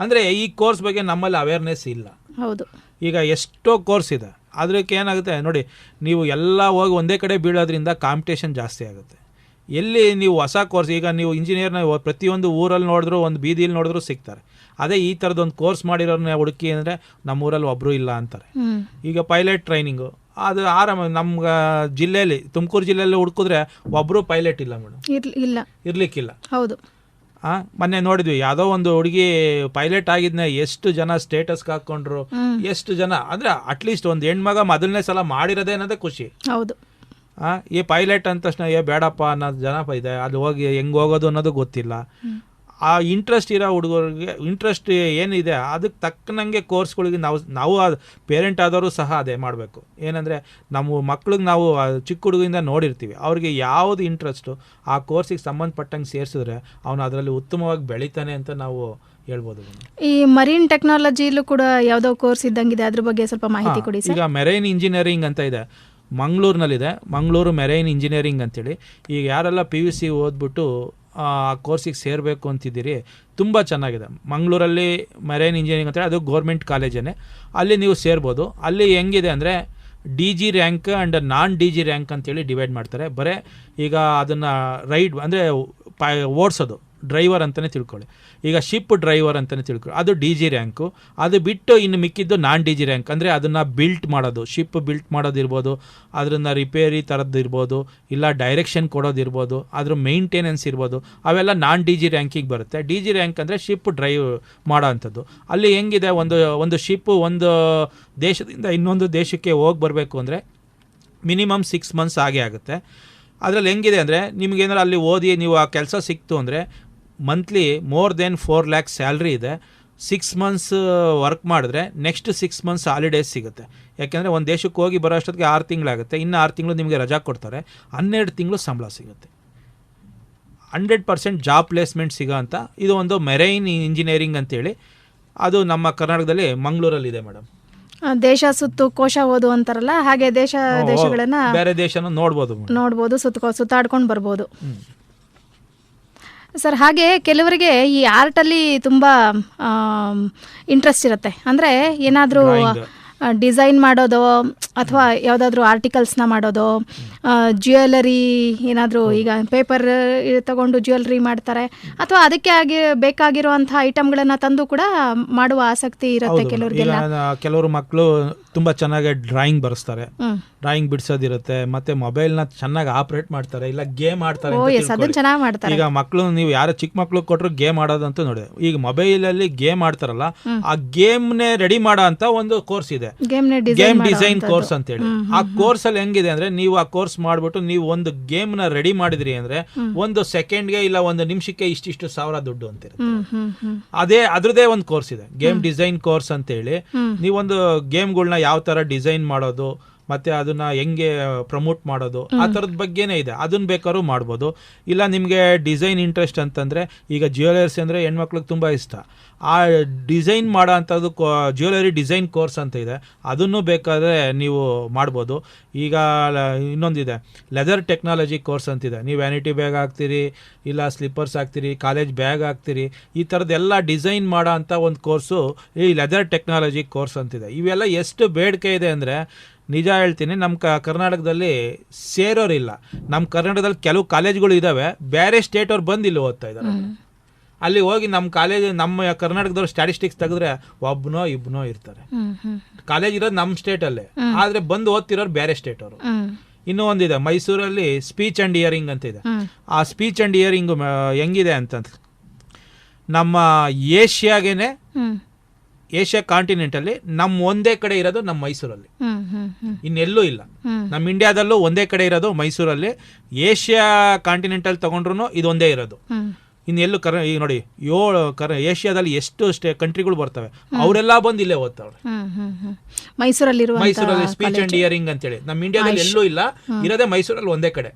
ಅಂದರೆ ಈ ಕೋರ್ಸ್ ಬಗ್ಗೆ ನಮ್ಮಲ್ಲಿ ಅವೇರ್ನೆಸ್ ಇಲ್ಲ. ಹೌದು. ಈಗ ಎಷ್ಟೋ ಕೋರ್ಸ್ ಇದೆ. ಅದಕ್ಕೆ ಏನಾಗುತ್ತೆ? ನೋಡಿ ನೀವು ಎಲ್ಲ ಹೋಗಿ ಒಂದೇ ಕಡೆ ಬೀಳೋದ್ರಿಂದ ಕಾಂಪಿಟೇಷನ್ ಜಾಸ್ತಿ ಆಗುತ್ತೆ. ಎಲ್ಲಿ ನೀವು ಹೊಸ ಕೋರ್ಸ್ ಈಗ ನೀವು ಇಂಜಿನಿಯರ್ನ ಪ್ರತಿಯೊಂದು ಊರಲ್ಲಿ ನೋಡಿದ್ರು ಒಂದು ಬೀದಿಯಲ್ಲಿ ನೋಡಿದ್ರು ಸಿಗ್ತಾರೆ. ಅದೇ ಈ ಥರದೊಂದು ಕೋರ್ಸ್ ಮಾಡಿರೋರನ್ನ ಹುಡುಕಿ ಅಂದರೆ ನಮ್ಮೂರಲ್ಲಿ ಒಬ್ಬರು ಇಲ್ಲ ಅಂತಾರೆ. ಈಗ ಪೈಲಟ್ ಟ್ರೈನಿಂಗು ಅದು ಆರಾಮ ನಮ್ಮ ಜಿಲ್ಲೆಯಲ್ಲಿ ತುಮಕೂರು ಜಿಲ್ಲೆಯಲ್ಲಿ ಹುಡುಕಿದ್ರೆ ಒಬ್ಬರು ಪೈಲಟ್ ಇಲ್ಲ ಮೇಡಮ್. ಇಲ್ಲ. ಇರ್ಲಿಕ್ಕಿಲ್ಲ. ಹೌದು. ಮೊನ್ನೆ ನೋಡಿದ್ವಿ ಯಾವುದೋ ಒಂದು ಹುಡುಗಿ ಪೈಲಟ್ ಆಗಿದ್ನ ಎಷ್ಟು ಜನ ಸ್ಟೇಟಸ್ಗೆ ಹಾಕೊಂಡ್ರು ಎಷ್ಟು ಜನ ಅಂದ್ರೆ ಅಟ್ಲೀಸ್ಟ್ ಒಂದು ಹೆಣ್ಮಗ ಮೊದಲನೇ ಸಲ ಮಾಡಿರೋದೇ ಅನ್ನೋದೇ ಖುಷಿ. ಹೌದು. ಆ ಈ ಪೈಲಟ್ ಅಂದ ತಕ್ಷಣ ಏ ಬೇಡಪ್ಪ ಅನ್ನೋದು ಜನ ಇದೆ ಅಲ್ಲಿ ಹೋಗಿ ಹೆಂಗ್ ಹೋಗೋದು ಅನ್ನೋದು ಗೊತ್ತಿಲ್ಲ. ಆ ಇಂಟ್ರೆಸ್ಟ್ ಇರೋ ಹುಡುಗರಿಗೆ ಇಂಟ್ರೆಸ್ಟ್ ಏನಿದೆ ಅದಕ್ಕೆ ತಕ್ಕನಂಗೆ ಕೋರ್ಸ್ಗಳಿಗೆ ನಾವು ನಾವು ಪೇರೆಂಟ್ ಆದವರು ಸಹ ಅದೇ ಮಾಡಬೇಕು. ಏನಂದರೆ ನಮ್ಮ ಮಕ್ಳಿಗೆ ನಾವು ಚಿಕ್ಕ ಹುಡುಗಿಂದ ನೋಡಿರ್ತೀವಿ. ಅವ್ರಿಗೆ ಯಾವುದು ಇಂಟ್ರೆಸ್ಟು ಆ ಕೋರ್ಸಿಗೆ ಸಂಬಂಧಪಟ್ಟಂಗೆ ಸೇರಿಸಿದ್ರೆ ಅವನು ಅದರಲ್ಲಿ ಉತ್ತಮವಾಗಿ ಬೆಳಿತಾನೆ ಅಂತ ನಾವು ಹೇಳ್ಬೋದು ಈ ಮರೀನ್ ಟೆಕ್ನಾಲಜಿಲೂ ಕೂಡ ಯಾವುದೋ ಕೋರ್ಸ್ ಇದ್ದಂಗಿದೆ ಅದ್ರ ಬಗ್ಗೆ ಸ್ವಲ್ಪ ಮಾಹಿತಿ ಕೊಡಿ ಈಗ ಮೆರೈನ್ ಇಂಜಿನಿಯರಿಂಗ್ ಅಂತ ಇದೆ. ಮಂಗಳೂರಿನಲ್ಲಿದೆ. ಮಂಗಳೂರು ಮೆರೈನ್ ಇಂಜಿನಿಯರಿಂಗ್ ಅಂತೇಳಿ. ಈಗ ಯಾರೆಲ್ಲ ಪಿ ಯು ಸಿ ಓದ್ಬಿಟ್ಟು ಆ ಕೋರ್ಸಿಗೆ ಸೇರಬೇಕು ಅಂತಿದ್ದೀರಿ, ತುಂಬ ಚೆನ್ನಾಗಿದೆ. ಮಂಗಳೂರಲ್ಲಿ ಮೆರೈನ್ ಇಂಜಿನಿಯರಿಂಗ್ ಅಂತೇಳಿ ಅದು ಗೌರ್ಮೆಂಟ್ ಕಾಲೇಜೇ ಅಲ್ಲಿ ನೀವು ಸೇರ್ಬೋದು. ಅಲ್ಲಿ ಹೆಂಗಿದೆ ಅಂದರೆ D G rank and non D G rank ಅಂತೇಳಿ ಡಿವೈಡ್ ಮಾಡ್ತಾರೆ. ಬರೀ ಈಗ ಅದನ್ನು ರೈಡ್ ಅಂದರೆ, ಪ, ಓಡಿಸೋದು. ಡ್ರೈವರ್ ಅಂತಲೇ ತಿಳ್ಕೊಳ್ಳಿ. ಈಗ ಶಿಪ್ ಡ್ರೈವರ್ ಅಂತಲೇ ತಿಳ್ಕೊಳ್ಳಿ. ಅದು ಡಿ ಜಿ ರ್ಯಾಂಕು ಅದು ಬಿಟ್ಟು ಇನ್ನು ಮಿಕ್ಕಿದ್ದು ನಾನ್ ಡಿ ಜಿ ರ್ಯಾಂಕ್ ಅಂದರೆ ಅದನ್ನು ಬಿಲ್ಟ್ ಮಾಡೋದು. ಶಿಪ್ ಬಿಲ್ಟ್ ಮಾಡೋದಿರ್ಬೋದು ಅದನ್ನು ರಿಪೇರಿ ಥರದ್ದು ಇರ್ಬೋದು, ಇಲ್ಲ ಡೈರೆಕ್ಷನ್ ಕೊಡೋದಿರ್ಬೋದು ಅದ್ರ ಮೇಂಟೆನೆನ್ಸ್ ಇರ್ಬೋದು, ಅವೆಲ್ಲ ನಾನ್ ಡಿ ಜಿ ರ್ಯಾಂಕಿಗೆ ಬರುತ್ತೆ. ಡಿ ಜಿ ರ್ಯಾಂಕ್ ಅಂದರೆ ಶಿಪ್ ಡ್ರೈವ್ ಮಾಡೋ ಅಂಥದ್ದು ಅಲ್ಲಿ ಹೆಂಗಿದೆ? ಒಂದು ಒಂದು ಶಿಪ್ಪು ಒಂದು ದೇಶದಿಂದ ಇನ್ನೊಂದು ದೇಶಕ್ಕೆ ಹೋಗಿ ಬರಬೇಕು ಅಂದರೆ ಮಿನಿಮಮ್ ಸಿಕ್ಸ್ ಮಂತ್ಸ್ ಆಗೇ ಆಗುತ್ತೆ. ಅದರಲ್ಲಿ ಹೆಂಗಿದೆ ಅಂದರೆ ನಿಮಗೇನಾರು ಅಲ್ಲಿ ಓದಿ ನೀವು ಆ ಕೆಲಸ ಸಿಕ್ತು ಅಂದರೆ monthly more than four lakhs salary ಇದೆ. ಸಿಕ್ಸ್ ಮಂತ್ಸ್ ವರ್ಕ್ ಮಾಡಿದ್ರೆ ನೆಕ್ಸ್ಟ್ ಸಿಕ್ಸ್ ಮಂತ್ಸ್ ಹಾಲಿಡೇಸ್ ಸಿಗುತ್ತೆ. ಯಾಕೆಂದರೆ ಒಂದು ದೇಶಕ್ಕೆ ಹೋಗಿ ಬರೋ ಅಷ್ಟೊತ್ತಿಗೆ ಆರು ತಿಂಗಳಾಗುತ್ತೆ. ಇನ್ನು ಆರು ತಿಂಗಳು ನಿಮಗೆ ರಜಾ ಕೊಡ್ತಾರೆ. ಹನ್ನೆರಡು ತಿಂಗಳು ಸಂಬಳ ಸಿಗುತ್ತೆ. ಹಂಡ್ರೆಡ್ ಪರ್ಸೆಂಟ್ ಜಾಬ್ ಪ್ಲೇಸ್ಮೆಂಟ್ ಸಿಗೋ ಅಂತ ಇದು ಒಂದು ಮೆರೈನ್ ಇಂಜಿನಿಯರಿಂಗ್ ಅಂತೇಳಿ. ಅದು ನಮ್ಮ ಕರ್ನಾಟಕದಲ್ಲಿ ಮಂಗಳೂರಲ್ಲಿದೆ ಮೇಡಮ್. ದೇಶ ಸುತ್ತು ಕೋಶ ಓದು ಅಂತಾರಲ್ಲ ಹಾಗೆ ದೇಶ ದೇಶಗಳನ್ನ ಬೇರೆ ದೇಶನ ನೋಡ್ಬೋದು ನೋಡ್ಬೋದು ಸುತ್ತ ಸುತ್ತಾಡ್ಕೊಂಡು ಬರ್ಬೋದು. ಸರ್ ಹಾಗೆ ಕೆಲವರಿಗೆ ಈ ಆರ್ಟಲ್ಲಿ ತುಂಬ ಇಂಟ್ರೆಸ್ಟ್ ಇರುತ್ತೆ. ಅಂದರೆ ಏನಾದರೂ ಡಿಸೈನ್ ಮಾಡೋದು ಅಥವಾ ಯಾವುದಾದ್ರೂ ಆರ್ಟಿಕಲ್ಸ್ನ ಮಾಡೋದು ಜ್ಯುವೆಲರಿ ಏನಾದರೂ ಈಗ ಪೇಪರ್ ತಗೊಂಡು ಜ್ಯುವೆಲ್ರಿ ಮಾಡ್ತಾರೆ ಅಥವಾ ಅದಕ್ಕೆ ಆಗಿ ಬೇಕಾಗಿರುವಂಥ ಐಟಮ್ಗಳನ್ನು ತಂದು ಕೂಡ ಮಾಡುವ ಆಸಕ್ತಿ ಇರುತ್ತೆ ಕೆಲವರಿಗೆಲ್ಲ. ಕೆಲವರು ಮಕ್ಕಳು ತುಂಬಾ ಚೆನ್ನಾಗಿ ಡ್ರಾಯಿಂಗ್ ಬರೆಸ್ತಾರೆ. ಡ್ರಾಯಿಂಗ್ ಬಿಡಿಸೋದಿರುತ್ತೆ ಮತ್ತೆ ಮೊಬೈಲ್ನ ಚೆನ್ನಾಗಿ ಆಪರೇಟ್ ಮಾಡ್ತಾರೆ ಇಲ್ಲ ಗೇಮ್ ಆಡ್ತಾರೆ ಅಂತ ಈಗ ಮಕ್ಕಳು ನೀವು ಯಾರು ಚಿಕ್ಕ ಮಕ್ಕಳು ಕೊಟ್ಟರು ಗೇಮ್ ಆಡೋದಂತೂ ನೋಡಿ ಈಗ ಮೊಬೈಲ್ ಅಲ್ಲಿ ಗೇಮ್ ಆಡ್ತಾರಲ್ಲ ಆ ಗೇಮ್ನೇ ರೆಡಿ ಮಾಡೋ ಅಂತ ಒಂದು ಕೋರ್ಸ್ ಇದೆ. ಗೇಮ್ ಡಿಸೈನ್ ಕೋರ್ಸ್ ಕೋರ್ಸ್ ಅಂತೇಳಿ ಆ ಕೋರ್ಸ್ ಅಲ್ಲಿ ಹೆಂಗಿದೆ ಅಂದ್ರೆ ನೀವು ಆ ಕೋರ್ಸ್ ಮಾಡ್ಬಿಟ್ಟು ನೀವು ಒಂದು ಗೇಮ್ನ ರೆಡಿ ಮಾಡಿದ್ರಿ ಅಂದ್ರೆ ಒಂದು ಸೆಕೆಂಡ್ಗೆ ಇಲ್ಲ ಒಂದು ನಿಮಿಷಕ್ಕೆ ಇಷ್ಟಿಷ್ಟು ಸಾವಿರ ದುಡ್ಡು ಅಂತಿರುತ್ತೆ ಅದೇ ಅದ್ರದೇ ಒಂದು ಕೋರ್ಸ್ ಇದೆ. ಗೇಮ್ ಡಿಸೈನ್ ಕೋರ್ಸ್ ಅಂತೇಳಿ ಹೇಳಿ ನೀವೊಂದು ಗೇಮ್ಗಳನ್ನ ಯಾವ ಥರ ಡಿಸೈನ್ ಮಾಡೋದು ಮತ್ತೆ ಅದನ್ನ ಹೆಂಗೆ ಪ್ರಮೋಟ್ ಮಾಡೋದು ಆ ಥರದ ಬಗ್ಗೆನೇ ಇದೆ. ಅದನ್ನ ಬೇಕಾದ್ರೂ ಮಾಡ್ಬೋದು. ಇಲ್ಲ ನಿಮಗೆ ಡಿಸೈನ್ ಇಂಟ್ರೆಸ್ಟ್ ಅಂತಂದ್ರೆ ಈಗ ಜ್ಯುವೆಲರ್ಸ್ ಅಂದ್ರೆ ಹೆಣ್ಮಕ್ಳಿಗೆ ತುಂಬಾ ಇಷ್ಟ. ಆ ಡಿಸೈನ್ ಮಾಡೋ ಅಂಥದ್ದು ಜ್ಯುವೆಲರಿ ಡಿಸೈನ್ ಕೋರ್ಸ್ ಅಂತ ಇದೆ. ಅದನ್ನು ಬೇಕಾದ್ರೆ ನೀವು ಮಾಡ್ಬೋದು. ಈಗ ಇನ್ನೊಂದಿದೆ. ಲೆದರ್ ಟೆಕ್ನಾಲಜಿ ಕೋರ್ಸ್ ಅಂತಿದೆ. ನೀವು ವ್ಯಾನಿಟಿ ಬ್ಯಾಗ್ ಹಾಕ್ತೀರಿ ಇಲ್ಲ ಸ್ಲಿಪ್ಪರ್ಸ್ ಹಾಕ್ತೀರಿ ಕಾಲೇಜ್ ಬ್ಯಾಗ್ ಹಾಕ್ತೀರಿ ಈ ಥರದ್ದೆಲ್ಲ ಡಿಸೈನ್ ಮಾಡೋ ಅಂಥ ಒಂದು ಕೋರ್ಸು ಈ ಲೆದರ್ ಟೆಕ್ನಾಲಜಿ ಕೋರ್ಸ್ ಅಂತಿದೆ. ಇವೆಲ್ಲ ಎಷ್ಟು ಬೇಡಿಕೆ ಇದೆ ಅಂದರೆ ನಿಜ ಹೇಳ್ತೀನಿ ನಮ್ಮ ಕ ಕರ್ನಾಟಕದಲ್ಲಿ ಸೇರೋರಿಲ್ಲ. ನಮ್ಮ ಕರ್ನಾಟಕದಲ್ಲಿ ಕೆಲವು ಕಾಲೇಜ್ಗಳು ಇದ್ದಾವೆ ಬೇರೆ ಸ್ಟೇಟ್ ಅವ್ರು ಬಂದು ಇಲ್ಲಿ ಓದ್ತಾ ಇದ್ದಾರೆ ಅಲ್ಲಿ ಹೋಗಿ ನಮ್ಮ ಕಾಲೇಜ್ ನಮ್ಮ ಕರ್ನಾಟಕದವ್ರು ಸ್ಟ್ಯಾಟಿಸ್ಟಿಕ್ಸ್ ತೆಗೆದ್ರೆ ಒಬ್ಬನೋ ಇಬ್ಬನೋ ಇರ್ತಾರೆ. ಕಾಲೇಜ್ ಇರೋದು ನಮ್ಮ ಸ್ಟೇಟಲ್ಲೇ ಆದರೆ ಬಂದು ಓದ್ತಿರೋರು ಬೇರೆ ಸ್ಟೇಟ್ ಅವರು. ಇನ್ನೂ ಒಂದಿದೆ ಮೈಸೂರಲ್ಲಿ ಸ್ಪೀಚ್ ಆ್ಯಂಡ್ ಇಯರಿಂಗ್ ಅಂತ ಇದೆ. ಆ ಸ್ಪೀಚ್ ಆ್ಯಂಡ್ ಇಯರಿಂಗ್ ಹೆಂಗಿದೆ ಅಂತಂದ್ರೆ ನಮ್ಮ ಏಷ್ಯಾಗೇನೆ ಹ್ಮ್ ಕಾಂಟಿನೆಂಟ್ ಅಲ್ಲಿ ನಮ್ಮ ಒಂದೇ ಕಡೆ ಇರೋದು ನಮ್ಮ ಮೈಸೂರಲ್ಲಿ. ಇನ್ನೆಲ್ಲೂ ಇಲ್ಲ. ನಮ್ಮ ಇಂಡಿಯಾದಲ್ಲೂ ಒಂದೇ ಕಡೆ ಇರೋದು ಮೈಸೂರಲ್ಲಿ. ಏಷ್ಯಾ ಕಾಂಟಿನೆಂಟಲ್ ತಗೊಂಡ್ರು ಇದು ಒಂದೇ ಇರೋದು ಇನ್ನೆಲ್ಲೂ ಕರ ಈಗ ನೋಡಿ ಏಳು ಕರ ಏಷ್ಯಾದಲ್ಲಿ ಎಷ್ಟು ಸ್ಟೇ ಕಂಟ್ರಿಗಳು ಬರ್ತವೆ. ಅವರೆಲ್ಲ ಬಂದು ಇಲ್ಲೇ ಓದ್ತಾವ್ರೆ. ಮೈಸೂರಲ್ಲಿ ಮೈಸೂರಲ್ಲಿ ಸ್ಪೀಚ್ ಅಂಡ್ ಇಯರಿಂಗ್ ಅಂತೇಳಿ ನಮ್ಮ ಇಂಡಿಯಾದಲ್ಲಿ ಎಲ್ಲೂ ಇಲ್ಲ. ಇರೋದೇ ಮೈಸೂರಲ್ಲಿ ಒಂದೇ ಕಡೆ.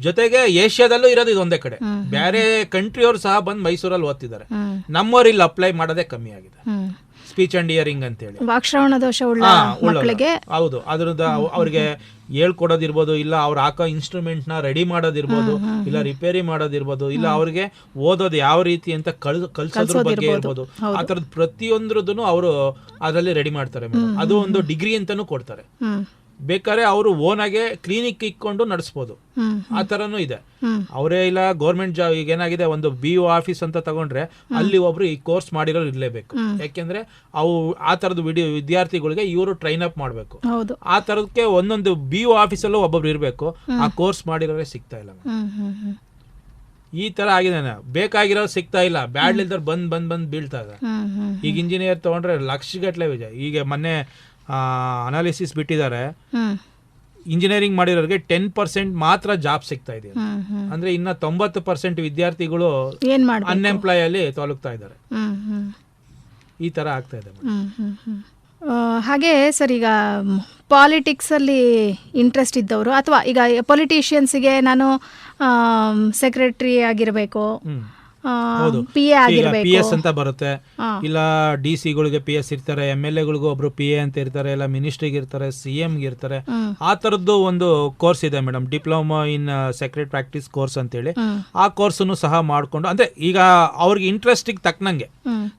ಜೊತೆಗೆ ಏಷ್ಯಾದಲ್ಲೂ ಇರೋದು ಇದೊಂದೇ ಕಡೆ. ಬೇರೆ ಕಂಟ್ರಿಯವರು ಸಹ ಬಂದು ಮೈಸೂರಲ್ಲಿ ಓದ್ತಿದ್ದಾರೆ. ನಮ್ಮವರು ಇಲ್ಲಿ ಅಪ್ಲೈ ಮಾಡೋದೇ ಕಮ್ಮಿ ಆಗಿದೆ. ಸ್ಪೀಚ್ ಅಂಡ್ ಇಯರಿಂಗ್ ಅಂತ ಹೇಳಿ ದೋಷ ಉಳ್ಳ ಮಕ್ಕಳಿಗೆ? ಹೌದು ಅದ್ರದ್ದು ಅವ್- ಅವ್ರಿಗೆ ಹೇಳ್ಕೊಡೋದಿರ್ಬೋದು ಇಲ್ಲ ಅವ್ರು ಹಾಕೋ ಇನ್ಸ್ಟ್ರೂಮೆಂಟ್ನ ರೆಡಿ ಮಾಡೋದಿರ್ಬೋದು ಇಲ್ಲ ರಿಪೇರಿ ಮಾಡೋದಿರ್ಬೋದು ಇಲ್ಲ ಅವ್ರಿಗೆ ಓದೋದು ಯಾವ ರೀತಿ ಅಂತ ಕಲ್ ಕಲ್ಸೋದ್ರ ಬಗ್ಗೆ ಇರ್ಬೋದು. ಆ ತರದ್ ಪ್ರತಿಯೊಂದ್ರದ್ದು ಅವರು ಅದರಲ್ಲಿ ರೆಡಿ ಮಾಡ್ತಾರೆ. ಅದು ಒಂದು ಡಿಗ್ರಿ ಅಂತಾನು ಕೊಡ್ತಾರೆ. ಬೇಕಾದ್ರೆ ಅವರು ಓನಾಗೆ ಕ್ಲಿನಿಕ್ ಇಕ್ಕೊಂಡು ನಡೆಸ್ಬೋದು. ಆ ತರನು ಇದೆ. ಅವರೇ ಇಲ್ಲ ಗೌರ್ಮೆಂಟ್ ಜಾಬ್ ಈಗ ಏನಾಗಿದೆ ಒಂದು ಬಿ ಒ ಆಫೀಸ್ ಅಂತ ತಗೊಂಡ್ರೆ ಅಲ್ಲಿ ಒಬ್ರು ಈ ಕೋರ್ಸ್ ಮಾಡಿರೋರು ಇರ್ಲೇಬೇಕು. ಯಾಕೆಂದ್ರೆ ಅವು ಆ ತರದ ವಿಡಿಯೋ ವಿದ್ಯಾರ್ಥಿಗಳಿಗೆ ಇವರು ಟ್ರೈನ್ ಅಪ್ ಮಾಡಬೇಕು. ಆ ತರದಕ್ಕೆ ಒಂದೊಂದು ಬಿ ಒ ಆಫೀಸಲ್ಲೂ ಒಬ್ಬೊಬ್ರು ಇರಬೇಕು. ಆ ಕೋರ್ಸ್ ಮಾಡಿರೋರೇ ಸಿಗ್ತಾ ಇಲ್ಲ ಈ ತರ ಆಗಿದೆ ಬೇಕಾಗಿರೋ ಸಿಗ್ತಾ ಇಲ್ಲ. ಬ್ಯಾಡ್ ಇಲ್ದವ್ರು ಬಂದ್ ಬಂದ್ ಬಂದ್ ಬೀಳ್ತಾ ಇದೆ ಈಗ ಇಂಜಿನಿಯರ್ ತಗೊಂಡ್ರೆ ಲಕ್ಷಗಟ್ಲೆ ಇದೆ ಈಗ ಮೊನ್ನೆ ಅನಾಲಿಸಿಸ್ ಬಿಟ್ಟಿದ್ದಾರೆ. ಇಂಜಿನಿಯರಿಂಗ್ ಮಾಡಿರೋರಿಗೆ ಟೆನ್ ಪರ್ಸೆಂಟ್ ಮಾತ್ರ ಜಾಬ್ ಸಿಗ್ತಾ ಇದೆ. ಅಂದ್ರೆ ಇನ್ನ ತೊಂಬತ್ತು ಪರ್ಸೆಂಟ್ ವಿದ್ಯಾರ್ಥಿಗಳು ಅನ್ಎಂಪ್ಲಾಯ್ ಅಲ್ಲಿ ತೊಲಗ್ತಾ ಇದ್ದಾರೆ. ಈ ತರ ಆಗ್ತಾ ಇದೆ ಹಾಗೆ ಸರ್ ಈಗ ಪಾಲಿಟಿಕ್ಸಲ್ಲಿ ಇಂಟ್ರೆಸ್ಟ್ ಇದ್ದವರು ಅಥವಾ ಈಗ ಪೊಲಿಟಿಷಿಯನ್ಸಿಗೆ ನಾನು ಸೆಕ್ರೆಟ್ರಿ ಆಗಿರಬೇಕು ಪಿ ಎ ಈಗ ಆಗಿರ್ಬೇಕು ಪಿ ಎಸ್ ಅಂತ ಬರುತ್ತೆ. ಇಲ್ಲ ಡಿ ಸಿಗಳಿಗೆ ಪಿ ಎಸ್ ಇರ್ತಾರೆ ಎಂ ಎಲ್ ಎಗಳಿಗೂ ಒಬ್ರು ಪಿ ಎ ಅಂತ ಇರ್ತಾರೆ ಇಲ್ಲ ಮಿನಿಸ್ಟ್ರಿಗೆ ಇರ್ತಾರೆ ಸಿ ಗೆ ಇರ್ತಾರೆ. ಆ ತರದ್ದು ಒಂದು ಕೋರ್ಸ್ ಇದೆ madam diploma in secret practice course ಅಂತೇಳಿ. ಹೇಳಿ ಆ ಕೋರ್ಸನ್ನು ಸಹ ಮಾಡಿಕೊಂಡು ಅಂದ್ರೆ ಈಗ ಅವ್ರಿಗೆ ಇಂಟ್ರೆಸ್ಟಿಗೆ ತಕ್ಕನಂಗೆ.